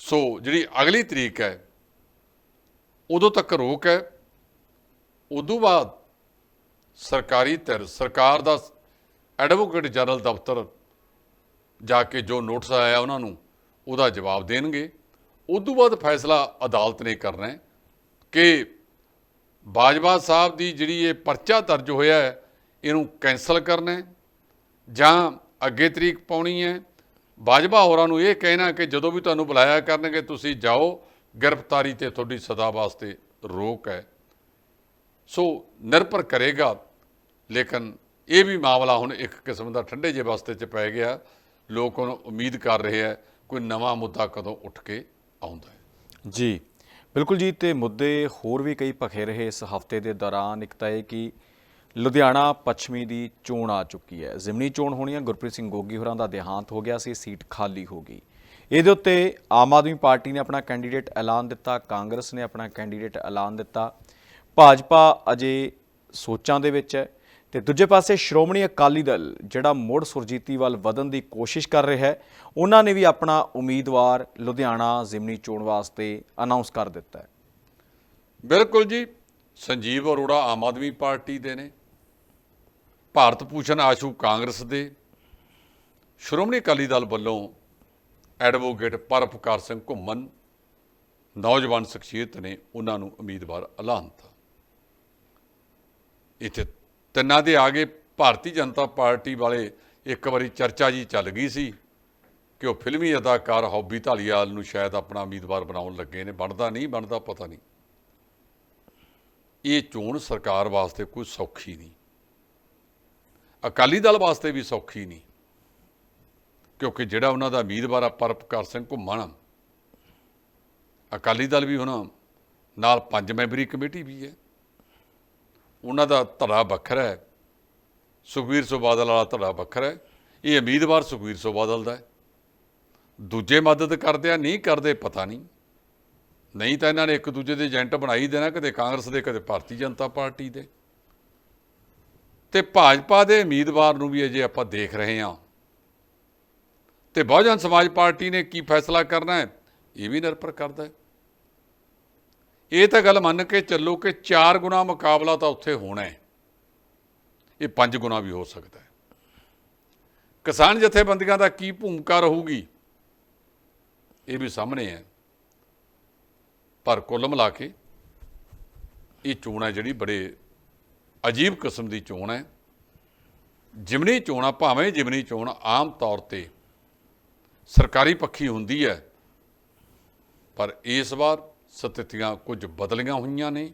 ਸੋ ਜਿਹੜੀ ਅਗਲੀ ਤਰੀਕ ਹੈ, ਉਦੋਂ ਤੱਕ ਰੋਕ ਹੈ। ਉਦੋਂ ਬਾਅਦ ਸਰਕਾਰੀ ਧਿਰ, ਸਰਕਾਰ ਦਾ ਐਡਵੋਕੇਟ ਜਨਰਲ ਦਫ਼ਤਰ ਜਾ ਕੇ ਜੋ ਨੋਟਿਸ ਆਇਆ ਉਹਨਾਂ ਨੂੰ, ਉਹਦਾ ਜਵਾਬ ਦੇਣਗੇ। ਉਦੋਂ ਬਾਅਦ ਫੈਸਲਾ ਅਦਾਲਤ ਨੇ ਕਰਨਾ ਹੈ ਕਿ ਬਾਜਵਾ ਸਾਹਿਬ ਦੀ ਜਿਹੜੀ ਇਹ ਪਰਚਾ ਦਰਜ ਹੋਇਆ ਹੈ, ਇਹਨੂੰ ਕੈਨਸਲ ਕਰਨਾ ਹੈ ਜਾਂ ਅੱਗੇ ਤਰੀਕ ਪਾਉਣੀ ਹੈ। ਬਾਜਵਾ ਹੋਰਾਂ ਨੂੰ ਇਹ ਕਹਿਣਾ ਕਿ ਜਦੋਂ ਵੀ ਤੁਹਾਨੂੰ ਬੁਲਾਇਆ ਕਰਨਗੇ, ਤੁਸੀਂ ਜਾਓ, ਗ੍ਰਿਫਤਾਰੀ ਤੇ ਤੁਹਾਡੀ ਸਦਾ ਵਾਸਤੇ ਰੋਕ ਹੈ। ਸੋ ਨਿਰਭਰ ਕਰੇਗਾ, ਲੇਕਿਨ ਇਹ ਵੀ ਮਾਮਲਾ ਹੁਣ ਇੱਕ ਕਿਸਮ ਦਾ ਠੰਡੇ ਜਿਹੇ ਵਾਸਤੇ ਚ ਪੈ ਗਿਆ। ਲੋਕ ਹੁਣ ਉਮੀਦ ਕਰ ਰਹੇ ਹੈ, ਕੋਈ ਨਵਾਂ ਮੁੱਦਾ ਕਦੋਂ ਉੱਠ ਕੇ ਆਉਂਦਾ ਹੈ। ਜੀ, ਬਿਲਕੁਲ ਜੀ, ਤੇ ਮੁੱਦੇ ਹੋਰ ਵੀ ਕਈ ਭਖੇ ਰਹੇ ਇਸ ਹਫ਼ਤੇ ਦੇ ਦੌਰਾਨ। ਇੱਕ ਤਾਂ ਇਹ ਕਿ ਲੁਧਿਆਣਾ ਪੱਛਮੀ ਦੀ ਚੋਣ ਆ ਚੁੱਕੀ ਹੈ। ਜ਼ਿਮਨੀ ਚੋਣ ਹੋਣੀ ਹੈ ਗੁਰਪ੍ਰੀਤ ਸਿੰਘ ਗੋਗੀ ਹੋਰਾਂ ਦਾ ਦੇਹਾਂਤ ਹੋ ਗਿਆ ਸੀ, ਸੀਟ ਖਾਲੀ ਹੋ ਗਈ। ਇਹਦੇ ਉੱਤੇ ਆਮ ਆਦਮੀ ਪਾਰਟੀ ਨੇ ਆਪਣਾ ਕੈਂਡੀਡੇਟ ਐਲਾਨ ਦਿੱਤਾ, ਕਾਂਗਰਸ ਨੇ ਆਪਣਾ ਕੈਂਡੀਡੇਟ ਐਲਾਨ ਦਿੱਤਾ। ਭਾਜਪਾ ਅਜੇ ਸੋਚਾਂ ਦੇ ਵਿੱਚ ਹੈ ਤੇ ਦੂਜੇ ਪਾਸੇ ਸ਼੍ਰੋਮਣੀ ਅਕਾਲੀ ਦਲ, ਜਿਹੜਾ ਮੁੜ ਸੁਰਜੀਤੀ ਵੱਲ ਵਧਣ ਦੀ ਕੋਸ਼ਿਸ਼ ਕਰ ਰਿਹਾ ਹੈ, ਉਹਨਾਂ ਨੇ ਵੀ ਆਪਣਾ ਉਮੀਦਵਾਰ ਲੁਧਿਆਣਾ ਜ਼ਿਮਨੀ ਚੋਣ ਵਾਸਤੇ ਅਨਾਉਂਸ ਕਰ ਦਿੱਤਾ ਹੈ। ਬਿਲਕੁਲ ਜੀ, ਸੰਜੀਵ ਅਰੋੜਾ ਆਮ ਆਦਮੀ ਪਾਰਟੀ ਦੇ ਨੇ। ਭਾਰਤ ਭੂਸ਼ਣ ਆਸ਼ੂ ਕਾਂਗਰਸ ਦੇ ਸ਼੍ਰੋਮਣੀ ਅਕਾਲੀ ਦਲ ਵੱਲੋਂ ਐਡਵੋਕੇਟ ਪਰਪਕਾਰ ਸਿੰਘ ਘੁੰਮਣ, ਨੌਜਵਾਨ ਸ਼ਖਸੀਅਤ ਨੇ ਉਹਨਾਂ ਨੂੰ ਉਮੀਦਵਾਰ ਐਲਾਨਤਾ ਇੱਥੇ ਤਿੰਨਾਂ ਦੇ ਆਗੇ ਭਾਰਤੀ ਜਨਤਾ ਪਾਰਟੀ ਵਾਲੇ ਇੱਕ ਵਾਰੀ ਚਰਚਾ ਜੀ ਚੱਲ ਗਈ ਸੀ ਕਿ ਉਹ ਫਿਲਮੀ ਅਦਾਕਾਰ ਹੌਬੀ ਢਾਲੀਵਾਲ ਨੂੰ ਸ਼ਾਇਦ ਆਪਣਾ ਉਮੀਦਵਾਰ ਬਣਾਉਣ ਲੱਗੇ ਨੇ। ਬਣਦਾ ਨਹੀਂ, ਬਣਦਾ ਪਤਾ ਨਹੀਂ। ਇਹ ਚੋਣ ਸਰਕਾਰ ਵਾਸਤੇ ਕੋਈ ਸੌਖੀ ਨਹੀਂ। ਅਕਾਲੀ ਦਲ ਵਾਸਤੇ ਵੀ ਸੌਖੀ ਨਹੀਂ, ਕਿਉਂਕਿ ਜਿਹੜਾ ਉਹਨਾਂ ਦਾ ਉਮੀਦਵਾਰ ਆ ਪਰਪਕਾਰ ਸਿੰਘ ਘੁੰਮਣ, ਅਕਾਲੀ ਦਲ ਵੀ ਹੁਣ ਨਾਲ ਪੰਜ ਮੈਂਬਰੀ ਕਮੇਟੀ ਵੀ ਹੈ। ਉਹਨਾਂ ਦਾ ਧੜਾ ਵੱਖਰਾ ਹੈ ਸੁਖਵੀਰ ਸੋ ਬਾਦਲ ਵਾਲਾ ਧੜਾ ਵੱਖਰਾ ਹੈ, ਇਹ ਉਮੀਦਵਾਰ ਸੁਖਵੀਰ ਸੋ ਬਾਦਲ ਦਾ ਹੈ। ਦੂਜੇ ਮਦਦ ਕਰਦੇ ਆ, ਨਹੀਂ ਕਰਦੇ ਪਤਾ ਨਹੀਂ। ਨਹੀਂ ਤਾਂ ਇਹਨਾਂ ਨੇ ਇੱਕ ਦੂਜੇ ਦੇ ਏਜੰਟ ਬਣਾਈ ਦੇਣਾ, ਕਦੇ ਕਾਂਗਰਸ ਦੇ, ਕਦੇ ਭਾਰਤੀ ਜਨਤਾ ਪਾਰਟੀ ਦੇ। ਤੇ ਭਾਜਪਾ ਦੇ ਉਮੀਦਵਾਰ ਨੂੰ ਵੀ ਅਜੇ ਆਪਾਂ ਦੇਖ ਰਹੇ ਹਾਂ। ਤੇ ਬਹੁਜਨ ਸਮਾਜ ਪਾਰਟੀ ਨੇ ਕੀ ਫੈਸਲਾ ਕਰਨਾ ਹੈ, ਇਹ ਵੀ ਨਿਰਭਰ ਕਰਦਾ ਹੈ। ਇਹ ਤਾਂ ਗੱਲ ਮੰਨ ਕੇ ਚੱਲੋ ਕਿ 4 ਗੁਣਾ ਮੁਕਾਬਲਾ ਤਾਂ ਉੱਥੇ ਹੋਣਾ ਹੈ। ਇਹ 5 ਗੁਣਾ ਵੀ ਹੋ ਸਕਦਾ ਹੈ। ਕਿਸਾਨ ਜਥੇਬੰਦੀਆਂ ਦਾ ਕੀ ਭੂਮਿਕਾ ਰਹੂਗੀ, ਇਹ ਵੀ ਸਾਹਮਣੇ ਹੈ। ਪਰ ਕੁੱਲ ਮਿਲਾ ਕੇ ਇਹ ਚੋਣ ਹੈ ਜਿਹੜੀ ਬੜੇ ਅਜੀਬ ਕਿਸਮ ਦੀ ਚੋਣ ਹੈ। ਜਿਮਨੀ ਚੋਣ ਆ, ਭਾਵੇਂ ਜਿਮਨੀ ਚੋਣ ਆਮ ਤੌਰ ਤੇ ਸਰਕਾਰੀ ਪੱਖੀ ਹੁੰਦੀ ਹੈ, ਪਰ ਇਸ ਵਾਰ ਸਥਿਤੀਆਂ ਕੁਝ ਬਦਲੀਆਂ ਹੋਈਆਂ ਨੇ।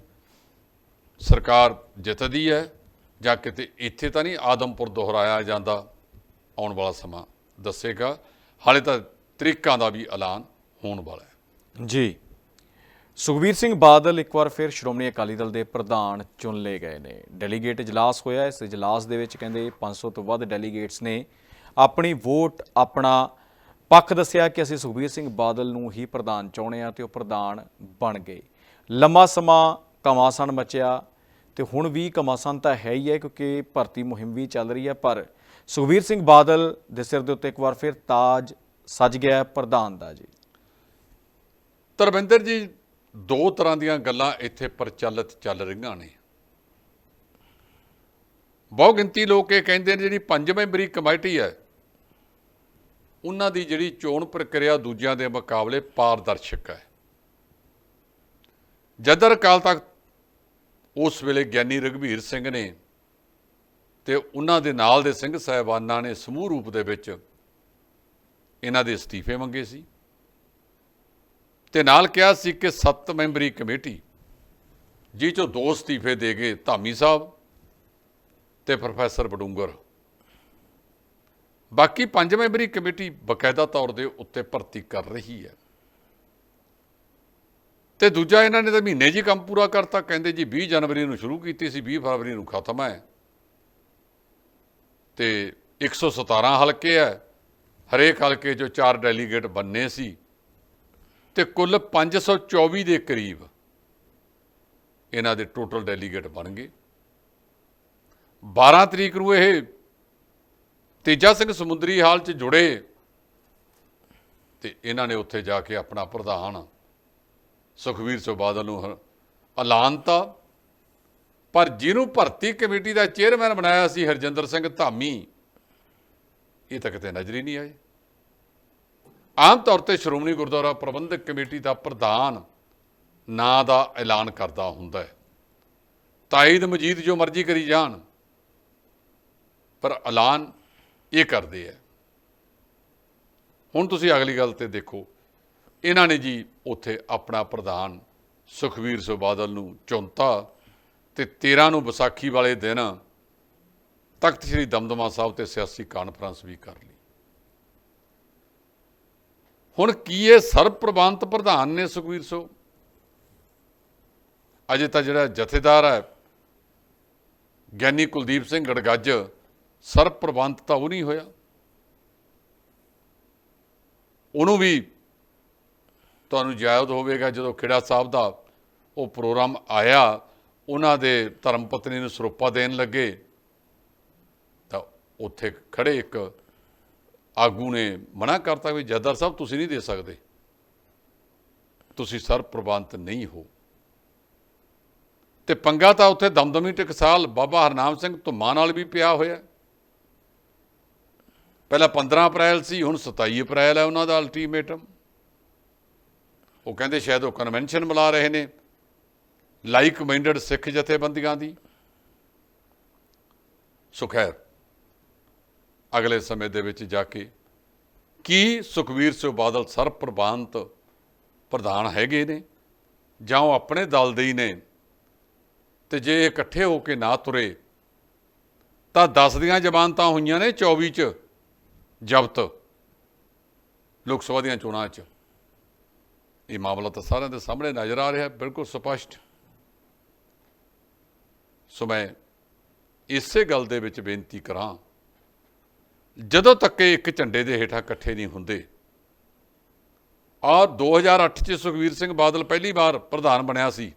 ਸਰਕਾਰ ਜਿੱਤਦੀ ਹੈ ਜਾਂ ਕਿਤੇ ਇੱਥੇ ਤਾਂ ਨਹੀਂ ਆਦਮਪੁਰ ਦੁਹਰਾਇਆ ਜਾਂਦਾ, ਆਉਣ ਵਾਲਾ ਸਮਾਂ ਦੱਸੇਗਾ। ਹਾਲੇ ਤਾਂ ਤਰੀਕਾਂ ਦਾ ਵੀ ਐਲਾਨ ਹੋਣ ਵਾਲਾ ਹੈ। ਜੀ। ਸੁਖਬੀਰ ਸਿੰਘ ਬਾਦਲ ਇੱਕ ਵਾਰ ਫਿਰ ਸ਼੍ਰੋਮਣੀ ਅਕਾਲੀ ਦਲ ਦੇ ਪ੍ਰਧਾਨ ਚੁਣ ਲਏ ਗਏ ਨੇ। ਡੈਲੀਗੇਟ ਇਜਲਾਸ ਹੋਇਆ ਇਸ ਇਜਲਾਸ ਦੇ ਵਿੱਚ ਕਹਿੰਦੇ 500 ਤੋਂ ਵੱਧ ਡੈਲੀਗੇਟਸ ਨੇ ਆਪਣੀ ਵੋਟ ਆਪਣਾ ਪੱਖ ਦੱਸਿਆ ਕਿ ਅਸੀਂ ਸੁਖਬੀਰ ਸਿੰਘ ਬਾਦਲ ਨੂੰ ਹੀ ਪ੍ਰਧਾਨ ਚਾਹੁੰਦੇ ਆ ਤੇ ਉਹ ਪ੍ਰਧਾਨ ਬਣ ਗਏ। ਲੰਮਾ ਸਮਾਂ ਕਮਾਸਨ ਮਚਿਆ ਤੇ ਹੁਣ ਵੀ ਕਮਾਸਨ ਤਾਂ ਹੈ ਹੀ ਹੈ ਕਿਉਂਕਿ ਭਰਤੀ ਮੁਹਿੰਮ ਵੀ ਚੱਲ ਰਹੀ ਹੈ, ਪਰ ਸੁਖਬੀਰ ਸਿੰਘ ਬਾਦਲ ਦੇ ਸਿਰ ਦੇ ਉੱਤੇ ਇੱਕ ਵਾਰ ਫਿਰ ਤਾਜ ਸੱਜ ਗਿਆ ਪ੍ਰਧਾਨ ਦਾ ਜੀ। ਧਰਮਿੰਦਰ ਜੀ ਦੋ ਤਰ੍ਹਾਂ ਦੀਆਂ ਗੱਲਾਂ ਇੱਥੇ ਪ੍ਰਚਲਿਤ ਚੱਲ ਰਹੀਆਂ ਨੇ। ਬਹੁ ਗਿਣਤੀ ਲੋਕ ਇਹ ਕਹਿੰਦੇ ਨੇ ਜਿਹੜੀ ਪੰਜ ਮੈਂਬਰੀ ਕਮੇਟੀ ਹੈ, ਉਹਨਾਂ ਦੀ ਜਿਹੜੀ ਚੋਣ ਪ੍ਰਕਿਰਿਆ ਦੂਜਿਆਂ ਦੇ ਮੁਕਾਬਲੇ ਪਾਰਦਰਸ਼ਕ ਹੈ। ਜਦਰ ਕਾਲ ਤੱਕ ਉਸ ਵੇਲੇ ਗਿਆਨੀ ਰਘਵੀਰ ਸਿੰਘ ਨੇ ਤੇ ਉਹਨਾਂ ਦੇ ਨਾਲ ਦੇ ਸਿੰਘ ਸਾਹਿਬਾਨਾਂ ਨੇ ਸਮੂਹ ਰੂਪ ਦੇ ਵਿੱਚ ਇਹਨਾਂ ਦੇ ਅਸਤੀਫੇ ਮੰਗੇ ਸੀ। ਤੇ ਨਾਲ ਕਿਹਾ ਸੀ ਕਿ ਸੱਤ ਮੈਂਬਰੀ ਕਮੇਟੀ, ਜਿਹ ਚੋਂ ਦੋ ਅਸਤੀਫੇ ਦੇ ਗਏ ਧਾਮੀ ਸਾਹਿਬ ਤੇ ਪ੍ਰੋਫੈਸਰ ਬਡੂੰਗਰ ਬਾਕੀ ਪੰਜ ਮੈਂਬਰੀ ਕਮੇਟੀ ਬਕਾਇਦਾ ਤੌਰ ਦੇ ਉੱਤੇ ਭਰਤੀ ਕਰ ਰਹੀ ਹੈ। ਤੇ ਦੂਜਾ ਇਹਨਾਂ ਨੇ ਤਾਂ ਮਹੀਨੇ ਜੀ ਕੰਮ ਪੂਰਾ ਕਰਤਾ, ਕਹਿੰਦੇ ਜੀ 20 ਜਨਵਰੀ ਨੂੰ ਸ਼ੁਰੂ ਕੀਤੀ ਸੀ 20 ਫਰਵਰੀ ਨੂੰ ਖਤਮ ਹੈ। ਤੇ 117 ਹਲਕੇ ਹੈ, ਹਰੇਕ ਹਲਕੇ 'ਚੋਂ ਚਾਰ ਡੈਲੀਗੇਟ ਬੰਨੇ ਸੀ। ਤੇ ਕੁੱਲ 524 ਦੇ ਕਰੀਬ ਇਹਨਾਂ ਦੇ ਟੋਟਲ ਡੈਲੀਗੇਟ ਬਣ ਗਏ। 12 ਤਰੀਕ ਨੂੰ ਇਹ ਤੇਜਾ ਸਿੰਘ ਸਮੁੰਦਰੀ ਹਾਲ 'ਚ ਜੁੜੇ ਤੇ ਇਹਨਾਂ ਨੇ ਉੱਥੇ ਜਾ ਕੇ ਆਪਣਾ ਪ੍ਰਧਾਨ ਸੁਖਵੀਰ ਸਿੰਘ ਬਾਦਲ ਨੂੰ ਹ- ਐਲਾਨਤਾ ਪਰ ਜਿਹਨੂੰ ਭਰਤੀ ਕਮੇਟੀ ਦਾ ਚੇਅਰਮੈਨ ਬਣਾਇਆ ਸੀ ਹਰਜਿੰਦਰ ਸਿੰਘ ਧਾਮੀ, ਇਹ ਤਾਂ ਕਿਤੇ ਨਜ਼ਰ ਹੀ ਨਹੀਂ ਆਏ। ਆਮ ਤੌਰ ਤੇ ਸ਼੍ਰੋਮਣੀ ਗੁਰਦੁਆਰਾ ਪ੍ਰਬੰਧਕ ਕਮੇਟੀ ਦਾ ਪ੍ਰਧਾਨ ਨਾਂ ਦਾ ਐਲਾਨ ਕਰਦਾ ਹੁੰਦਾ ਹੈ। ਤਾਇਦ ਮਜੀਦ ਜੋ ਮਰਜ਼ੀ ਕਰੀ ਜਾਣ, ਪਰ ਐਲਾਨ ਇਹ ਕਰਦੇ ਆ ਹੁਣ ਤੁਸੀਂ ਅਗਲੀ ਗੱਲ ਤੇ ਦੇਖੋ। ਇਹਨਾਂ ਨੇ ਜੀ ਉੱਥੇ ਆਪਣਾ ਪ੍ਰਧਾਨ ਸੁਖਵੀਰ ਸਿੰਘ ਬਾਦਲ ਨੂੰ ਚੁਣਤਾ ਤੇ 13 ਨੂੰ ਵਿਸਾਖੀ ਵਾਲੇ ਦਿਨ ਤਖਤ ਸ੍ਰੀ ਦਮਦਮਾ ਸਾਹਿਬ ਤੇ ਸਿਆਸੀ ਕਾਨਫਰੰਸ ਵੀ ਕਰ ਲਈ। ਹੁਣ ਕੀ ਇਹ ਸਰਬ ਪ੍ਰਬੰਧ ਪ੍ਰਧਾਨ ਨੇ ਸੁਖਵੀਰ ਸੋ ਅਜੇ ਤਾਂ ਜਿਹੜਾ ਜਥੇਦਾਰ ਹੈ, ਗਿਆਨੀ ਕੁਲਦੀਪ ਸਿੰਘ ਗੜਗੱਜ ਸਰਬ ਪ੍ਰਬੰਧ ਤਾਂ ਉਹ ਨਹੀਂ ਹੋਇਆ। ਉਹਨੂੰ ਵੀ ਤੁਹਾਨੂੰ ਯਾਦ ਹੋਵੇਗਾ ਜਦੋਂ ਖੇੜਾ ਸਾਹਿਬ ਦਾ ਉਹ ਪ੍ਰੋਗਰਾਮ ਆਇਆ, ਉਹਨਾਂ ਦੇ ਧਰਮ ਪਤਨੀ ਨੂੰ ਸਰੂਪਾ ਦੇਣ ਲੱਗੇ, ਤਾਂ ਉੱਥੇ ਖੜੇ ਇੱਕ ਆਗੂ ਨੇ ਮਨਾ ਕਰਤਾ ਵੀ ਜਦਰ ਸਾਹਿਬ ਤੁਸੀਂ ਨਹੀਂ ਦੇ ਸਕਦੇ। ਤੁਸੀਂ ਸਰ ਪ੍ਰਬੰਧ ਨਹੀਂ ਹੋ। ਤੇ ਪੰਗਾ ਤਾਂ ਉੱਥੇ ਦਮਦਮੀ ਟਕਸਾਲ ਬਾਬਾ ਹਰਨਾਮ ਸਿੰਘ ਧੁੰਮਾ ਨਾਲ ਵੀ ਪਿਆ ਹੋਇਆ ਪਹਿਲਾਂ 15 ਅਪ੍ਰੈਲ ਸੀ, ਹੁਣ 27 ਅਪ੍ਰੈਲ ਹੈ ਉਹਨਾਂ ਦਾ ਅਲਟੀਮੇਟਮ ਉਹ ਕਹਿੰਦੇ ਸ਼ਾਇਦ ਉਹ ਕਨਵੈਨਸ਼ਨ ਬੁਲਾ ਰਹੇ ਨੇ ਲਾਈਕ ਮਾਈਂਡਡ ਸਿੱਖ ਜਥੇਬੰਦੀਆਂ ਦੀ। ਸੋ ਖੈਰ ਅਗਲੇ ਸਮੇਂ ਦੇ ਵਿੱਚ ਜਾ ਕੇ ਕੀ ਸੁਖਵੀਰ ਸਿੰਘ ਬਾਦਲ ਸਰਬ ਪ੍ਰਬੰਧਤ ਪ੍ਰਧਾਨ ਹੈਗੇ ਨੇ ਜਾਂ ਉਹ ਆਪਣੇ ਦਲ ਦੇ ਹੀ ਨੇ ਤੇ ਜੇ ਇਕੱਠੇ ਹੋ ਕੇ ਨਾ ਤੁਰੇ ਤਾਂ 10 ਦੀਆਂ ਜ਼ਮਾਨਤਾਂ ਹੋਈਆਂ ਨੇ 24 ਚ ਜ਼ਬਤ ਲੋਕ ਸਭਾ ਦੀਆਂ ਚੋਣਾਂ 'ਚ। ਇਹ ਮਾਮਲਾ ਤਾਂ ਸਾਰਿਆਂ ਦੇ ਸਾਹਮਣੇ ਨਜ਼ਰ ਆ ਰਿਹਾ, ਬਿਲਕੁਲ ਸਪਸ਼ਟ। ਸੋ ਮੈਂ ਇਸੇ ਗੱਲ ਦੇ ਵਿੱਚ ਬੇਨਤੀ ਕਰਾਂ ਜਦੋਂ ਤੱਕ ਇਹ ਇੱਕ ਝੰਡੇ ਦੇ ਹੇਠਾਂ ਇਕੱਠੇ ਨਹੀਂ ਹੁੰਦੇ ਆ 2008 ਚ ਸੁਖਵੀਰ ਸਿੰਘ ਬਾਦਲ ਪਹਿਲੀ ਵਾਰ ਪ੍ਰਧਾਨ ਬਣਿਆ ਸੀ।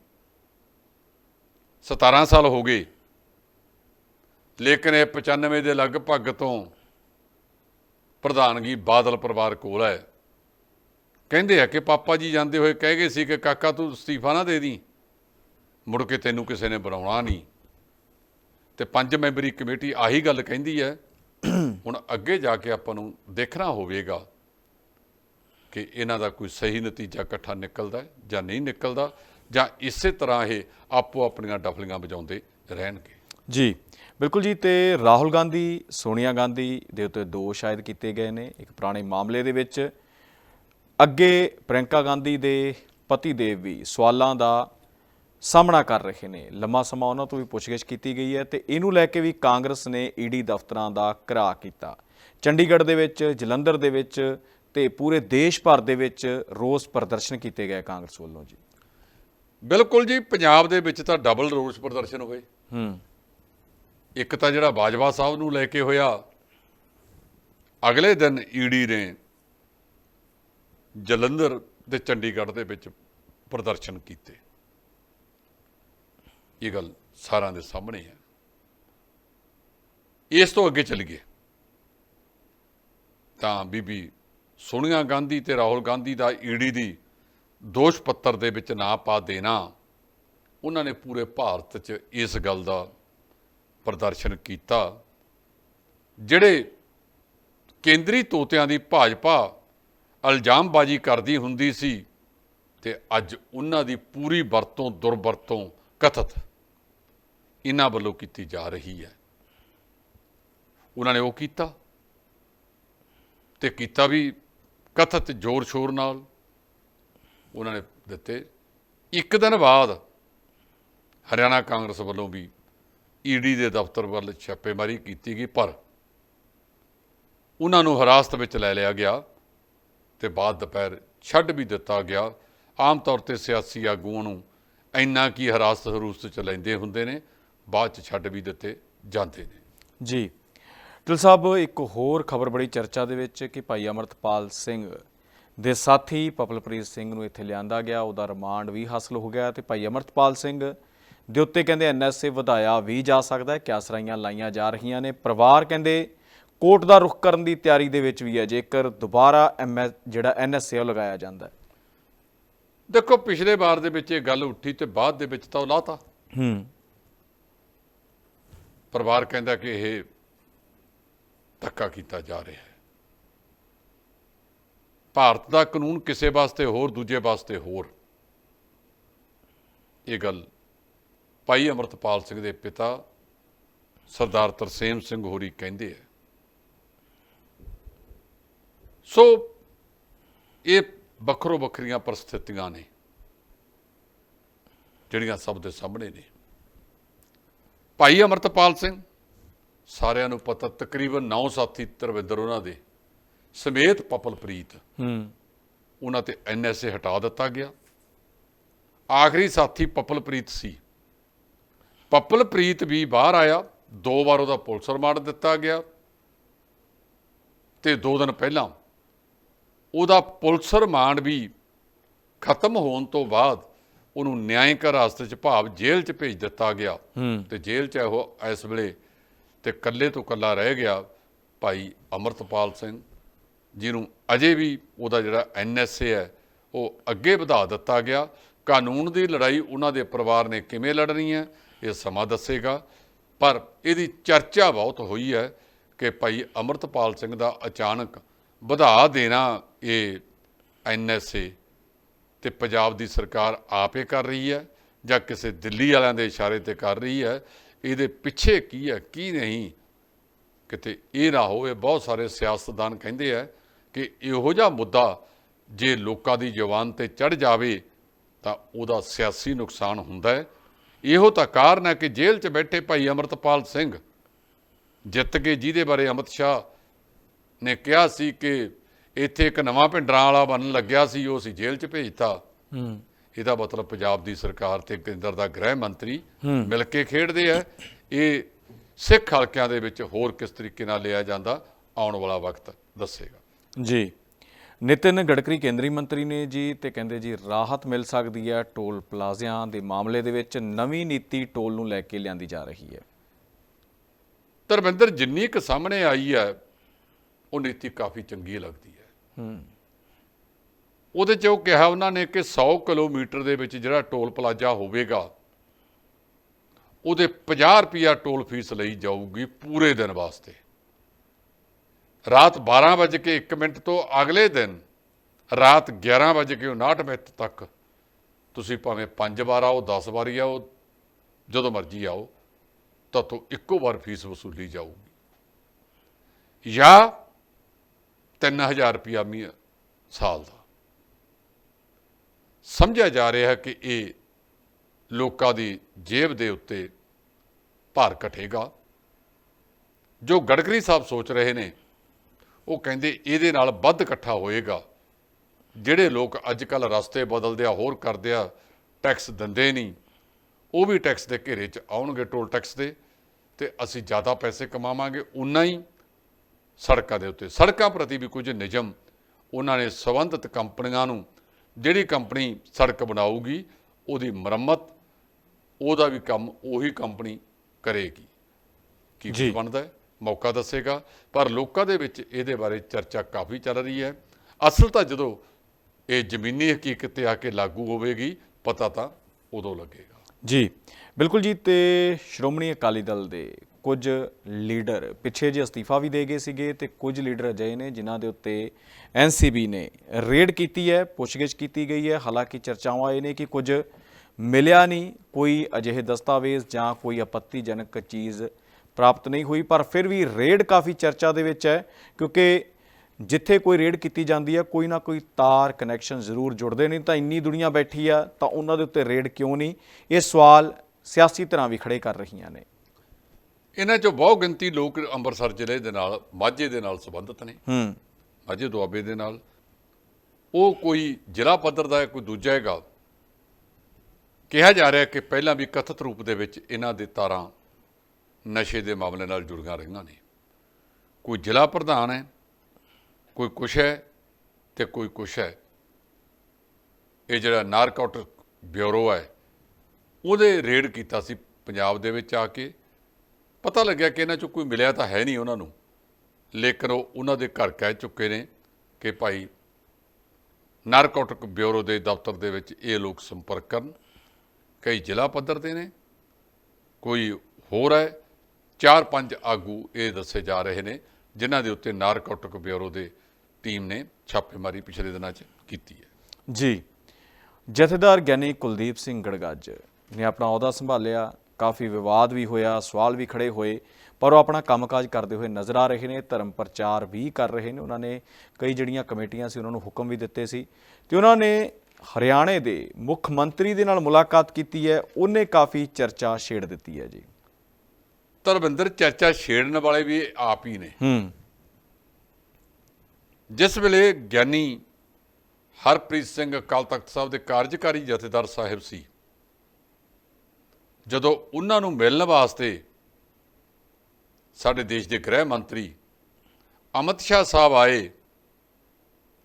17 ਸਾਲ ਹੋ ਗਏ। ਲੇਕਿਨ ਇਹ 95 ਦੇ ਲਗਭਗ ਤੋਂ ਪ੍ਰਧਾਨਗੀ ਬਾਦਲ ਪਰਿਵਾਰ ਕੋਲ ਹੈ। ਕਹਿੰਦੇ ਆ ਕਿ ਪਾਪਾ ਜੀ ਜਾਂਦੇ ਹੋਏ ਕਹਿ ਗਏ ਸੀ ਕਿ, ਕਾਕਾ, ਤੂੰ ਅਸਤੀਫਾ ਨਾ ਦੇ ਦੀ। ਮੁੜ ਕੇ ਤੈਨੂੰ ਕਿਸੇ ਨੇ ਬਣਾਉਣਾ ਨਹੀਂ। ਤੇ ਪੰਜ ਮੈਂਬਰੀ ਕਮੇਟੀ ਆਹੀ ਗੱਲ ਕਹਿੰਦੀ ਹੈ ਹੁਣ ਅੱਗੇ ਜਾ ਕੇ ਆਪਾਂ ਨੂੰ ਦੇਖਣਾ ਹੋਵੇਗਾ ਕਿ ਇਹਨਾਂ ਦਾ ਕੋਈ ਸਹੀ ਨਤੀਜਾ ਇਕੱਠਾ ਨਿਕਲਦਾ ਹੈ ਜਾਂ ਨਹੀਂ ਨਿਕਲਦਾ, ਜਾਂ ਇਸੇ ਤਰ੍ਹਾਂ ਇਹ ਆਪੋ ਆਪਣੀਆਂ ਡਫਲੀਆਂ ਵਜਾਉਂਦੇ ਰਹਿਣਗੇ। ਜੀ, ਬਿਲਕੁਲ ਜੀ, ਤੇ ਰਾਹੁਲ ਗਾਂਧੀ, ਸੋਨੀਆ ਗਾਂਧੀ ਦੇ ਉੱਤੇ ਦੋਸ਼ ਸ਼ਾਇਦ ਕੀਤੇ ਗਏ ਨੇ ਇੱਕ ਪੁਰਾਣੇ ਮਾਮਲੇ ਦੇ ਵਿੱਚ। ਅੱਗੇ ਪ੍ਰਿੰਕਾ ਗਾਂਧੀ ਦੇ ਪਤੀ ਦੇਵ ਵੀ ਸਵਾਲਾਂ ਦਾ ਸਾਹਮਣਾ ਕਰ ਰਹੇ ਨੇ। ਲੰਮਾ ਸਮਾਂ ਉਹਨਾਂ ਤੋਂ ਵੀ ਪੁੱਛਗਿੱਛ ਕੀਤੀ ਗਈ ਹੈ ਤੇ ਇਹਨੂੰ ਲੈ ਕੇ ਵੀ ਕਾਂਗਰਸ ਨੇ ਈਡੀ ਦਫ਼ਤਰਾਂ ਦਾ ਘਰਾਅ ਕੀਤਾ। ਚੰਡੀਗੜ੍ਹ ਦੇ ਵਿੱਚ ਜਲੰਧਰ ਦੇ ਵਿੱਚ ਤੇ ਪੂਰੇ ਦੇਸ਼ ਭਰ ਦੇ ਵਿੱਚ ਰੋਸ ਪ੍ਰਦਰਸ਼ਨ ਕੀਤੇ ਗਏ ਕਾਂਗਰਸ ਵੱਲੋਂ ਜੀ। ਬਿਲਕੁਲ ਜੀ ਪੰਜਾਬ ਦੇ ਵਿੱਚ ਤਾਂ ਡਬਲ ਰੋਸ ਪ੍ਰਦਰਸ਼ਨ ਹੋਏ। ਹੂੰ। ਇੱਕ ਤਾਂ ਜਿਹੜਾ ਬਾਜਵਾ ਸਾਹਿਬ ਨੂੰ ਲੈ ਕੇ ਹੋਇਆ ਅਗਲੇ ਦਿਨ ਈਡੀ ਨੇ ਜਲੰਧਰ ਤੇ ਚੰਡੀਗੜ੍ਹ ਦੇ ਵਿੱਚ ਪ੍ਰਦਰਸ਼ਨ ਕੀਤੇ। ਇਹ ਗੱਲ ਸਾਰਿਆਂ ਦੇ ਸਾਹਮਣੇ ਹੈ। ਇਸ ਤੋਂ ਅੱਗੇ ਚੱਲ ਗਏ ਤਾਂ ਬੀਬੀ ਸੋਨੀਆ ਗਾਂਧੀ ਤੇ ਰਾਹੁਲ ਗਾਂਧੀ ਦਾ ਈਡੀ ਦੀ ਦੋਸ਼ ਪੱਤਰ ਦੇ ਵਿੱਚ ਨਾਂ ਪਾ ਦੇਣਾ, ਉਹਨਾਂ ਨੇ ਪੂਰੇ ਭਾਰਤ 'ਚ ਇਸ ਗੱਲ ਦਾ ਪ੍ਰਦਰਸ਼ਨ ਕੀਤਾ, ਜਿਹੜੇ ਕੇਂਦਰੀ ਤੋਤਿਆਂ ਦੀ ਭਾਜਪਾ ਇਲਜ਼ਾਮਬਾਜ਼ੀ ਕਰਦੀ ਹੁੰਦੀ ਸੀ ਤੇ ਅੱਜ ਉਹਨਾਂ ਦੀ ਪੂਰੀ ਵਰਤੋਂ ਦੁਰਵਰਤੋਂ ਕਥਤ ਇਹਨਾਂ ਵੱਲੋਂ ਕੀਤੀ ਜਾ ਰਹੀ ਹੈ। ਉਹਨਾਂ ਨੇ ਉਹ ਕੀਤਾ ਤੇ ਕੀਤਾ ਵੀ ਕਥਤ ਜ਼ੋਰ ਸ਼ੋਰ ਨਾਲ। ਉਹਨਾਂ ਨੇ ਦਿੱਤੇ। ਇੱਕ ਦਿਨ ਬਾਅਦ ਹਰਿਆਣਾ ਕਾਂਗਰਸ ਵੱਲੋਂ ਵੀ ਈਡੀ ਦੇ ਦਫ਼ਤਰ ਵੱਲ ਛਾਪੇਮਾਰੀ ਕੀਤੀ ਗਈ, ਪਰ ਉਹਨਾਂ ਨੂੰ ਹਿਰਾਸਤ ਵਿੱਚ ਲੈ ਲਿਆ ਗਿਆ ਤੇ ਬਾਅਦ ਦੁਪਹਿਰ ਛੱਡ ਵੀ ਦਿੱਤਾ ਗਿਆ। ਆਮ ਤੌਰ ਤੇ ਸਿਆਸੀ ਆਗੂਆਂ ਨੂੰ ਇੰਨਾ ਕੀ ਹਿਰਾਸਤ ਹਰੂਸਤ ਚ ਲੈਂਦੇ ਹੁੰਦੇ ਨੇ ਬਾਅਦ ਚ ਛੱਡ ਵੀ ਦਿੱਤੇ ਜਾਂਦੇ ਨੇ। ਜੀ। ਟਿਲ ਸਾਹਿਬ ਇੱਕ ਹੋਰ ਖਬਰ ਬੜੀ ਚਰਚਾ ਦੇ ਵਿੱਚ ਕਿ ਭਾਈ ਅਮਰਤਪਾਲ ਸਿੰਘ ਦੇ ਸਾਥੀ ਪਪਲਪ੍ਰੀਤ ਸਿੰਘ ਨੂੰ ਇੱਥੇ ਲਿਆਂਦਾ ਗਿਆ ਉਹਦਾ ਰਿਮਾਂਡ ਵੀ ਹਾਸਲ ਹੋ ਗਿਆ ਤੇ ਭਾਈ ਅਮਰਤਪਾਲ ਸਿੰਘ ਦੇ ਉੱਤੇ ਕਹਿੰਦੇ ਐਨਐਸਏ ਵਧਾਇਆ ਵੀ ਜਾ ਸਕਦਾ ਹੈ ਕਿਆਸਰਾਈਆਂ ਲਾਈਆਂ ਜਾ ਰਹੀਆਂ ਨੇ। ਪਰਿਵਾਰ ਕਹਿੰਦੇ ਕੋਰਟ ਦਾ ਰੁਖ ਕਰਨ ਦੀ ਤਿਆਰੀ ਦੇ ਵਿੱਚ ਵੀ ਹੈ ਜੇਕਰ ਦੁਬਾਰਾ ਐਮਐਸ ਜਿਹੜਾ ਐਨਐਸਏ ਲਗਾਇਆ ਜਾਂਦਾ ਦੇਖੋ ਪਿਛਲੇ ਵਾਰ ਦੇ ਵਿੱਚ ਇਹ ਗੱਲ ਉੱਠੀ ਤੇ ਬਾਅਦ ਦੇ ਵਿੱਚ ਤਾਂ ਉਹ ਲਾਤਾ। ਹੂੰ। ਪਰਿਵਾਰ ਕਹਿੰਦਾ ਕਿ ਇਹ ਧੱਕਾ ਕੀਤਾ ਜਾ ਰਿਹਾ ਹੈ। ਭਾਰਤ ਦਾ ਕਾਨੂੰਨ ਕਿਸੇ ਵਾਸਤੇ ਹੋਰ, ਦੂਜੇ ਵਾਸਤੇ ਹੋਰ। ਇਹ ਗੱਲ ਭਾਈ ਅਮਰਤਪਾਲ ਸਿੰਘ ਦੇ ਪਿਤਾ ਸਰਦਾਰ ਤਰਸੇਮ ਸਿੰਘ ਹੋਰੀ ਕਹਿੰਦੇ ਆ। ਸੋ ਇਹ ਵੱਖਰੋ ਵੱਖਰੀਆਂ ਪਰਿਸਥਿਤੀਆਂ ਨੇ, ਜਿਹੜੀਆਂ ਸਭ ਦੇ ਸਾਹਮਣੇ ਨੇ। ਭਾਈ ਅਮਰਤਪਾਲ ਸਿੰਘ ਸਾਰਿਆਂ ਨੂੰ ਪਤਾ ਤਕਰੀਬਨ 9 ਸਾਥੀ ਤਰਵਿੰਦਰ ਉਹਨਾਂ ਦੇ ਸਮੇਤ ਪਪਲਪ੍ਰੀਤ ਹੂੰ। ਉਹਨਾਂ ਤੇ ਐਨਐਸਏ ਹਟਾ ਦਿੱਤਾ ਗਿਆ। ਆਖਰੀ ਸਾਥੀ ਪਪਲਪ੍ਰੀਤ ਸੀ। ਪਪਲਪ੍ਰੀਤ ਵੀ ਬਾਹਰ ਆਇਆ ਦੋ ਵਾਰ ਉਹਦਾ ਪੁਲਿਸ ਰਿਮਾਂਡ ਦਿੱਤਾ ਗਿਆ। ਤੇ ਦੋ ਦਿਨ ਪਹਿਲਾਂ ਉਹਦਾ ਪੁਲਿਸ ਰਿਮਾਂਡ ਵੀ ਖਤਮ ਹੋਣ ਤੋਂ ਬਾਅਦ ਉਹਨੂੰ ਨਿਆਂਇਕ ਹਿਰਾਸਤ 'ਚ ਭਾਵ ਜੇਲ੍ਹ 'ਚ ਭੇਜ ਦਿੱਤਾ ਗਿਆ। ਤੇ ਜੇਲ੍ਹ 'ਚ ਉਹ ਇਸ ਵੇਲੇ ਤੇ ਕੱਲੇ ਤੋਂ ਕੱਲਾ ਰਹਿ ਗਿਆ ਭਾਈ ਅਮਰਤਪਾਲ ਸਿੰਘ ਜਿਹਨੂੰ ਅਜੇ ਵੀ ਉਹਦਾ ਜਿਹੜਾ ਐਨਐਸਏ ਹੈ ਉਹ ਅੱਗੇ ਵਧਾ ਦਿੱਤਾ ਗਿਆ। ਕਾਨੂੰਨ ਦੀ ਲੜਾਈ ਉਹਨਾਂ ਦੇ ਪਰਿਵਾਰ ਨੇ ਕਿਵੇਂ ਲੜਨੀ ਹੈ ਇਹ ਸਮਾਂ ਦੱਸੇਗਾ। ਪਰ ਇਹਦੀ ਚਰਚਾ ਬਹੁਤ ਹੋਈ ਹੈ ਕਿ ਭਾਈ ਅਮਰਤਪਾਲ ਸਿੰਘ ਦਾ ਅਚਾਨਕ ਵਧਾ ਦੇਣਾ ਇਹ ਐਨਐਸਏ ਤੇ ਪੰਜਾਬ ਦੀ ਸਰਕਾਰ ਆਪੇ ਕਰ ਰਹੀ ਹੈ ਜਾਂ ਕਿਸੇ ਦਿੱਲੀ ਵਾਲਿਆਂ ਦੇ ਇਸ਼ਾਰੇ ਤੇ ਕਰ ਰਹੀ ਹੈ, ਇਹਦੇ ਪਿੱਛੇ ਕੀ ਹੈ, ਕੀ ਨਹੀਂ? ਕਿਤੇ ਇਹ ਨਾ ਹੋਵੇ, ਬਹੁਤ ਸਾਰੇ ਸਿਆਸਤਦਾਨ ਕਹਿੰਦੇ ਆ ਕਿ ਇਹੋ ਜਿਹਾ ਮੁੱਦਾ ਜੇ ਲੋਕਾਂ ਦੀ ਜ਼ੁਬਾਨ ਤੇ ਚੜ ਜਾਵੇ ਤਾਂ ਉਹਦਾ ਸਿਆਸੀ ਨੁਕਸਾਨ ਹੁੰਦਾ ਹੈ। ਇਹੋ ਤਾਂ ਕਾਰਨ ਹੈ ਕਿ ਜੇਲ੍ਹ 'ਚ ਬੈਠੇ ਭਾਈ ਅਮਰਤਪਾਲ ਸਿੰਘ ਜਿੱਤ ਕੇ ਜਿਹਦੇ ਬਾਰੇ ਅਮਿਤ ਸ਼ਾਹ ਨੇ ਕਿਹਾ ਸੀ ਕਿ ਇੱਥੇ ਇੱਕ ਨਵਾਂ ਪਿੰਡਰਾਂ ਵਾਲਾ ਬਣਨ ਲੱਗਿਆ ਸੀ ਉਹ ਸੀ ਜੇਲ੍ਹ 'ਚ ਭੇਜਤਾ। ਹੂੰ। ਇਹਦਾ ਮਤਲਬ ਪੰਜਾਬ ਦੀ ਸਰਕਾਰ ਤੇ ਕੇਂਦਰ ਦਾ ਗ੍ਰਹਿ ਮੰਤਰੀ ਮਿਲ ਕੇ ਖੇਡਦੇ ਆ। ਇਹ ਸਿੱਖ ਹਲਕਿਆਂ ਦੇ ਵਿੱਚ ਹੋਰ ਕਿਸ ਤਰੀਕੇ ਨਾਲ ਲਿਆ ਜਾਂਦਾ ਆਉਣ ਵਾਲਾ ਵਕਤ ਦੱਸੇਗਾ। ਜੀ। ਨਿਤਿਨ ਗਡਕਰੀ ਕੇਂਦਰੀ ਮੰਤਰੀ ਨੇ ਜੀ ਤੇ ਕਹਿੰਦੇ ਜੀ ਰਾਹਤ ਮਿਲ ਸਕਦੀ ਹੈ ਟੋਲ ਪਲਾਜ਼ਿਆਂ ਦੇ ਮਾਮਲੇ ਦੇ ਵਿੱਚ ਨਵੀਂ ਨੀਤੀ ਟੋਲ ਨੂੰ ਲੈ ਕੇ ਲਿਆਂਦੀ ਜਾ ਰਹੀ ਹੈ। ਧਰਮਿੰਦਰ ਜਿੰਨੀ ਕੁ ਸਾਹਮਣੇ ਆਈ ਹੈ ਉਹ ਨੀਤੀ ਕਾਫੀ ਚੰਗੀ ਲੱਗਦੀ ਹੂੰ। ਉਹਦੇ 'ਚ ਉਹ ਕਿਹਾ ਉਹਨਾਂ ਨੇ ਕਿ 100 ਕਿਲੋਮੀਟਰ ਦੇ ਵਿੱਚ ਜਿਹੜਾ ਟੋਲ ਪਲਾਜ਼ਾ ਹੋਵੇਗਾ, ਉਹਦੇ 50 ਰੁਪਿਆ ਟੋਲ ਫੀਸ ਲਈ ਜਾਊਗੀ ਪੂਰੇ ਦਿਨ ਵਾਸਤੇ। ਰਾਤ 12 ਵਜੇ ਕੇ 1 ਮਿੰਟ ਤੋਂ ਅਗਲੇ ਦਿਨ ਰਾਤ 11 ਵਜੇ ਕੇ 59 ਮਿੰਟ ਤੱਕ ਤੁਸੀਂ ਭਾਵੇਂ 5 ਵਾਰ ਆਓ 10 ਵਾਰੀ ਆਓ, ਜਦੋਂ ਮਰਜ਼ੀ ਆਓ ਤਾਂ ਤੋਂ ਇੱਕੋ ਵਾਰ ਫੀਸ ਵਸੂਲੀ ਜਾਊਗੀ। ਜਾਂ 3000 ਰੁਪਿਆ ਮੀ ਸਾਲ ਦਾ। ਸਮਝਿਆ ਜਾ ਰਿਹਾ ਹੈ ਕਿ ਇਹ ਲੋਕਾਂ ਦੀ ਜੇਬ ਦੇ ਉੱਤੇ ਭਾਰ ਘਟੇਗਾ। ਜੋ ਗੜਕਰੀ ਸਾਹਿਬ ਸੋਚ ਰਹੇ ਨੇ, ਉਹ ਕਹਿੰਦੇ ਇਹਦੇ ਨਾਲ ਵੱਧ ਇਕੱਠਾ ਹੋਏਗਾ। ਜਿਹੜੇ ਲੋਕ ਅੱਜ ਕੱਲ ਰਸਤੇ ਬਦਲਦੇ ਆ ਹੋਰ ਕਰਦੇ ਆ ਟੈਕਸ ਦਿੰਦੇ ਨਹੀਂ, ਉਹ ਵੀ ਟੈਕਸ ਦੇ ਘੇਰੇ 'ਚ ਆਉਣਗੇ ਟੋਲ ਟੈਕਸ ਦੇ ਤੇ ਅਸੀਂ ਜ਼ਿਆਦਾ ਪੈਸੇ ਕਮਾਵਾਂਗੇ, ਉਨਾ ਹੀ ਸੜਕਾਂ ਦੇ ਉੱਤੇ। ਸੜਕਾਂ ਪ੍ਰਤੀ ਵੀ ਕੁਝ ਨਿਯਮ ਉਹਨਾਂ ਨੇ ਸੰਬੰਧਿਤ ਕੰਪਨੀਆਂ ਨੂੰ ਜਿਹੜੀ ਕੰਪਨੀ ਸੜਕ ਬਣਾਊਗੀ ਉਹਦੀ ਮੁਰੰਮਤ ਉਹਦਾ ਵੀ ਕੰਮ ਉਹੀ ਕੰਪਨੀ ਕਰੇਗੀ। ਕੀ। ਕੁਛ ਬਣਦਾ ਹੈ? ਮੌਕਾ ਦੱਸੇਗਾ। ਪਰ ਲੋਕਾਂ ਦੇ ਵਿੱਚ ਇਹਦੇ ਬਾਰੇ ਚਰਚਾ ਕਾਫੀ ਚੱਲ ਰਹੀ ਹੈ। ਅਸਲ ਤਾਂ ਜਦੋਂ ਇਹ ਜ਼ਮੀਨੀ ਹਕੀਕਤ ਤੇ ਆ ਕੇ ਲਾਗੂ ਹੋਵੇਗੀ ਪਤਾ ਤਾਂ ਉਦੋਂ ਲੱਗੇਗਾ। ਜੀ ਬਿਲਕੁਲ ਜੀ ਤੇ ਸ਼੍ਰੋਮਣੀ ਅਕਾਲੀ ਦਲ ਦੇ ਕੁਝ ਲੀਡਰ, ਪਿੱਛੇ ਜੇ ਅਸਤੀਫਾ ਵੀ ਦੇ ਗਏ ਸੀਗੇ ਤੇ ਕੁਝ ਲੀਡਰ ਅਜਿਹੇ ਨੇ ਜਿਨ੍ਹਾਂ ਦੇ ਉੱਤੇ ਐਨਸੀਬੀ ਨੇ ਰੇਡ ਕੀਤੀ ਹੈ, ਪੁੱਛਗਿੱਛ ਕੀਤੀ ਗਈ ਹੈ। ਹਾਲਾਂਕਿ ਚਰਚਾਵਾਂ ਇਹ ਨੇ ਕਿ ਕੁਝ ਮਿਲਿਆ ਨਹੀਂ, ਕੋਈ ਅਜਿਹੇ ਦਸਤਾਵੇਜ਼ ਜਾਂ ਕੋਈ ਆਪੱਤੀਜਨਕ ਚੀਜ਼ ਪ੍ਰਾਪਤ ਨਹੀਂ ਹੋਈ, ਪਰ ਫਿਰ ਵੀ ਰੇਡ ਕਾਫੀ ਚਰਚਾ ਦੇ ਵਿੱਚ ਹੈ, ਕਿਉਂਕਿ ਜਿੱਥੇ ਕੋਈ ਰੇਡ ਕੀਤੀ ਜਾਂਦੀ ਹੈ, ਕੋਈ ਨਾ ਕੋਈ ਤਾਰ, ਕਨੈਕਸ਼ਨ ਜ਼ਰੂਰ ਜੁੜਦੇ ਨੇ। ਤਾਂ ਇੰਨੀ ਦੁਨੀਆ ਬੈਠੀ ਆ, ਤਾਂ ਉਹਨਾਂ ਦੇ ਉੱਤੇ ਰੇਡ ਕਿਉਂ ਨਹੀਂ? ਇਹ ਸਵਾਲ ਸਿਆਸੀ ਤਰ੍ਹਾਂ ਵੀ ਖੜੇ ਕਰ ਰਹੀਆਂ ਨੇ। ਇਹਨਾਂ 'ਚੋਂ ਬਹੁਤ ਗਿਣਤੀ ਲੋਕ ਅੰਮ੍ਰਿਤਸਰ ਜ਼ਿਲ੍ਹੇ ਦੇ ਨਾਲ ਮਾਝੇ ਦੇ ਨਾਲ ਸੰਬੰਧਿਤ ਨੇ। ਹੂੰ। ਮਾਝੇ ਦੁਆਬੇ ਦੇ ਨਾਲ। ਉਹ ਕੋਈ ਜ਼ਿਲ੍ਹਾ ਪੱਧਰ ਦਾ ਕੋਈ ਦੂਜਾ ਹੈਗਾ। ਕਿਹਾ ਜਾ ਰਿਹਾ ਕਿ ਪਹਿਲਾਂ ਵੀ ਕਥਿਤ ਰੂਪ ਦੇ ਵਿੱਚ ਇਹਨਾਂ ਦੇ ਤਾਰਾਂ ਨਸ਼ੇ ਦੇ ਮਾਮਲੇ ਨਾਲ ਜੁੜੀਆਂ ਰਹੀਆਂ ਨੇ। ਕੋਈ ਜ਼ਿਲ੍ਹਾ ਪ੍ਰਧਾਨ ਹੈ ਕੋਈ ਕੁਛ ਹੈ ਤੇ ਕੋਈ ਕੁਛ ਹੈ। ਇਹ ਜਿਹੜਾ ਨਾਰਕੋਟਿਕ ਬਿਊਰੋ ਹੈ ਉਹਦੇ ਰੇਡ ਕੀਤਾ ਸੀ ਪੰਜਾਬ ਦੇ ਵਿੱਚ ਆ ਕੇ। ਪਤਾ ਲੱਗਿਆ ਕਿ ਇਹਨਾਂ ਚੋਂ ਕੋਈ ਮਿਲਿਆ ਤਾਂ ਹੈ ਨਹੀਂ ਉਹਨਾਂ ਨੂੰ। ਲੇਕਿਨ ਉਹ ਉਹਨਾਂ ਦੇ ਘਰ ਕਹਿ ਚੁੱਕੇ ਨੇ ਕਿ ਭਾਈ ਨਾਰਕੋਟਿਕ ਬਿਊਰੋ ਦੇ ਦਫ਼ਤਰ ਦੇ ਵਿੱਚ ਇਹ ਲੋਕ ਸੰਪਰਕ ਕਰਨ। ਕਈ ਜ਼ਿਲ੍ਹਾ ਪੱਧਰ ਦੇ ਨੇ। ਕੋਈ ਹੋਰ ਹੈ। ਚਾਰ ਪੰਜ ਆਗੂ ਇਹ ਦੱਸੇ ਜਾ ਰਹੇ ਨੇ, ਜਿਨ੍ਹਾਂ ਦੇ ਉੱਤੇ ਨਾਰਕੋਟਿਕ ਬਿਊਰੋ ਦੇ ਟੀਮ ਨੇ ਛਾਪੇਮਾਰੀ ਪਿਛਲੇ ਦਿਨਾਂ 'ਚ ਕੀਤੀ ਹੈ। ਜੀ। ਜਥੇਦਾਰ ਗਿਆਨੀ ਕੁਲਦੀਪ ਸਿੰਘ ਗੜਗੱਜ ਨੇ ਆਪਣਾ ਅਹੁਦਾ ਸੰਭਾਲਿਆ। ਕਾਫੀ ਵਿਵਾਦ ਵੀ ਹੋਇਆ ਸਵਾਲ ਵੀ ਖੜੇ ਹੋਏ ਪਰ ਉਹ ਆਪਣਾ ਕੰਮਕਾਜ ਕਰਦੇ ਹੋਏ ਨਜ਼ਰ ਆ ਰਹੇ ਨੇ ਧਰਮ ਪ੍ਰਚਾਰ ਵੀ ਕਰ ਰਹੇ ਨੇ। ਉਹਨਾਂ ਨੇ ਕਈ ਜਿਹੜੀਆਂ ਕਮੇਟੀਆਂ ਸੀ ਉਹਨਾਂ ਨੂੰ ਹੁਕਮ ਵੀ ਦਿੱਤੇ ਸੀ। ਤੇ ਉਹਨਾਂ ਨੇ ਹਰਿਆਣੇ ਦੇ ਮੁੱਖ ਮੰਤਰੀ ਦੇ ਨਾਲ ਮੁਲਾਕਾਤ ਕੀਤੀ ਹੈ ਉਹਨੇ ਕਾਫੀ ਚਰਚਾ ਛੇੜ ਦਿੱਤੀ ਹੈ ਜੀ। ਧਰਮਿੰਦਰ ਚਰਚਾ ਛੇੜਨ ਵਾਲੇ ਵੀ ਆਪ ਹੀ ਨੇ। ਹੂੰ। ਜਿਸ ਵੇਲੇ ਗਿਆਨੀ ਹਰਪ੍ਰੀਤ ਸਿੰਘ ਅਕਾਲ ਤਖਤ ਸਾਹਿਬ ਦੇ ਕਾਰਜਕਾਰੀ ਜਥੇਦਾਰ ਸਾਹਿਬ ਸੀ ਜਦੋਂ ਉਹਨਾਂ ਨੂੰ ਮਿਲਣ ਵਾਸਤੇ ਸਾਡੇ ਦੇਸ਼ ਦੇ ਗ੍ਰਹਿ ਮੰਤਰੀ ਅਮਿਤ ਸ਼ਾਹ ਸਾਹਿਬ ਆਏ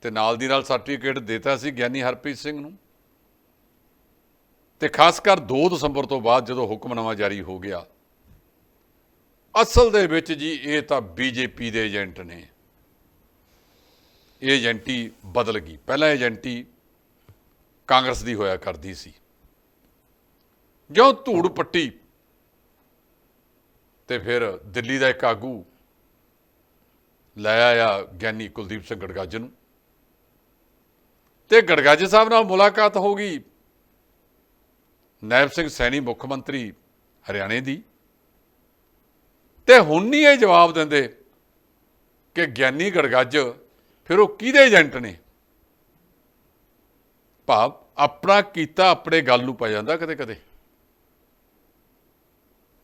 ਤੇ ਨਾਲ ਦੀ ਨਾਲ ਸਰਟੀਫਿਕੇਟ ਦਿੱਤਾ ਸੀ ਗਿਆਨੀ ਹਰਪ੍ਰੀਤ ਸਿੰਘ ਨੂੰ। ਤੇ ਖਾਸ ਕਰ 2 ਦਸੰਬਰ ਤੋਂ ਬਾਅਦ ਜਦੋਂ ਹੁਕਮਨਾਮਾ ਜਾਰੀ ਹੋ ਗਿਆ, ਅਸਲ ਦੇ ਵਿੱਚ ਜੀ ਇਹ ਤਾਂ ਬੀਜੇਪੀ ਦੇ ਏਜੰਟ ਨੇ। ਇਹ ਏਜੰਟੀ ਬਦਲ ਗਈ। ਪਹਿਲਾਂ ਏਜੰਟੀ ਕਾਂਗਰਸ ਦੀ ਹੋਇਆ ਕਰਦੀ ਸੀ। ਜਿਉਂ ਧੂੜ ਪੱਟੀ। ਤੇ ਫਿਰ ਦਿੱਲੀ ਦਾ ਇੱਕ ਆਗੂ ਲੈ ਆਇਆ ਗਿਆਨੀ ਕੁਲਦੀਪ ਸਿੰਘ ਗੜਗਾਜ ਨੂੰ। ਤੇ ਗੜਗੱਜ ਸਾਹਿਬ ਨਾਲ ਮੁਲਾਕਾਤ ਹੋ ਗਈ ਨਾਇਬ ਸਿੰਘ ਸੈਣੀ ਮੁੱਖ ਮੰਤਰੀ ਹਰਿਆਣੇ ਦੀ। ਤੇ ਹੁਣ ਨਹੀਂ ਇਹ ਜਵਾਬ ਦਿੰਦੇ ਕਿ ਗਿਆਨੀ ਗੜਗੱਜ ਫਿਰ ਉਹ ਕਿਹਦੇ ਏਜੰਟ ਨੇ? ਭਾਵ ਆਪਣਾ ਕੀਤਾ, ਆਪਣੇ ਗੱਲ ਨੂੰ ਪੈ ਜਾਂਦਾ ਕਦੇ ਕਦੇ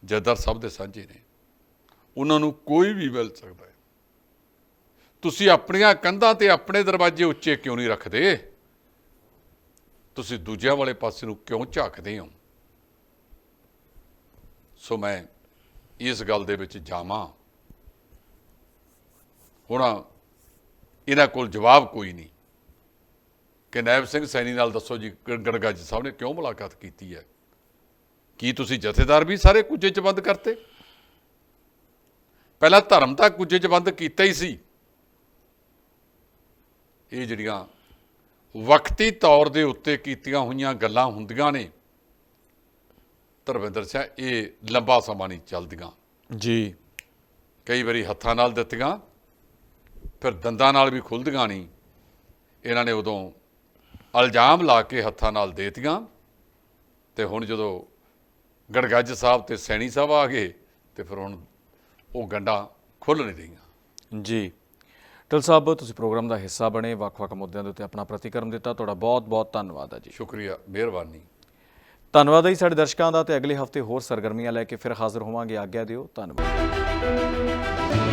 ਜਦਰ ਸਭ ਦੇ ਸਾਂਝੇ ਨੇ। ਉਹਨਾਂ ਨੂੰ ਕੋਈ ਵੀ ਮਿਲ ਸਕਦਾ ਹੈ। ਤੁਸੀਂ ਆਪਣੀਆਂ ਕੰਧਾਂ ਤੇ ਆਪਣੇ ਦਰਵਾਜ਼ੇ ਉੱਚੇ ਕਿਉਂ ਨਹੀਂ ਰੱਖਦੇ? ਤੁਸੀਂ ਦੂਜਿਆਂ ਵਾਲੇ ਪਾਸੇ ਨੂੰ ਕਿਉਂ ਝਾਕਦੇ ਹੋ? ਸੋ ਮੈਂ ਇਸ ਗੱਲ ਦੇ ਵਿੱਚ ਜਾਵਾਂ। ਹੁਣ ਇਹਨਾਂ ਕੋਲ ਜਵਾਬ ਕੋਈ ਨਹੀਂ। ਕਿ ਨਾਇਬ ਸਿੰਘ ਸੈਣੀ ਨਾਲ ਦੱਸੋ ਜੀ ਗੜਗਾ ਜੀ ਸਾਹਿਬ ਨੇ ਕਿਉਂ ਮੁਲਾਕਾਤ ਕੀਤੀ ਹੈ? ਕੀ ਤੁਸੀਂ ਜਥੇਦਾਰ ਵੀ ਸਾਰੇ ਕੁੱਜੇ 'ਚ ਬੰਦ ਕਰਤੇ? ਪਹਿਲਾਂ ਧਰਮ ਤਾਂ ਕੁੱਜੇ 'ਚ ਬੰਦ ਕੀਤਾ ਹੀ ਸੀ। ਇਹ ਜਿਹੜੀਆਂ ਵਕਤੀ ਤੌਰ ਦੇ ਉੱਤੇ ਕੀਤੀਆਂ ਹੋਈਆਂ ਗੱਲਾਂ ਹੁੰਦੀਆਂ ਨੇ ਧਰਮਿੰਦਰ ਸਿੰਘ ਇਹ ਲੰਬਾ ਸਮਾਂ ਨਹੀਂ ਚੱਲਦੀਆਂ। ਜੀ। ਕਈ ਵਾਰੀ ਹੱਥਾਂ ਨਾਲ ਦਿੱਤੀਆਂ ਫਿਰ ਦੰਦਾਂ ਨਾਲ ਵੀ ਖੁੱਲਦੀਆਂ ਨਹੀਂ। ਇਹਨਾਂ ਨੇ ਉਦੋਂ ਇਲਜ਼ਾਮ ਲਾ ਕੇ ਹੱਥਾਂ ਨਾਲ ਦੇਤੀਆਂ ਤੇ ਹੁਣ ਜਦੋਂ ਗੜਗੱਜ ਸਾਹਿਬ ਤੇ ਸੈਣੀ ਸਾਹਿਬ ਆ ਗਏ ਤੇ ਫਿਰ ਹੁਣ ਉਹ ਗੰਡਾ ਖੁੱਲ ਨਹੀਂ ਰਹੀਆਂ। ਜੀ। ਟਲ ਸਾਹਿਬ ਤੁਸੀਂ ਪ੍ਰੋਗਰਾਮ ਦਾ ਹਿੱਸਾ ਬਣੇ ਵੱਖ-ਵੱਖ ਮੁੱਦਿਆਂ ਦੇ ਉੱਤੇ ਆਪਣਾ ਪ੍ਰਤੀਕਰਮ ਦਿੱਤਾ। ਤੁਹਾਡਾ ਬਹੁਤ-ਬਹੁਤ ਧੰਨਵਾਦ ਹੈ ਜੀ। ਸ਼ੁਕਰੀਆ ਮਿਹਰਬਾਨੀ। ਧੰਨਵਾਦ ਹੈ ਸਾਡੇ ਦਰਸ਼ਕਾਂ ਦਾ ਤੇ ਅਗਲੇ ਹਫ਼ਤੇ ਹੋਰ ਸਰਗਰਮੀਆਂ ਲੈ ਕੇ ਫਿਰ ਹਾਜ਼ਰ ਹੋਵਾਂਗੇ। ਆਗਿਆ ਦਿਓ ਧੰਨਵਾਦ।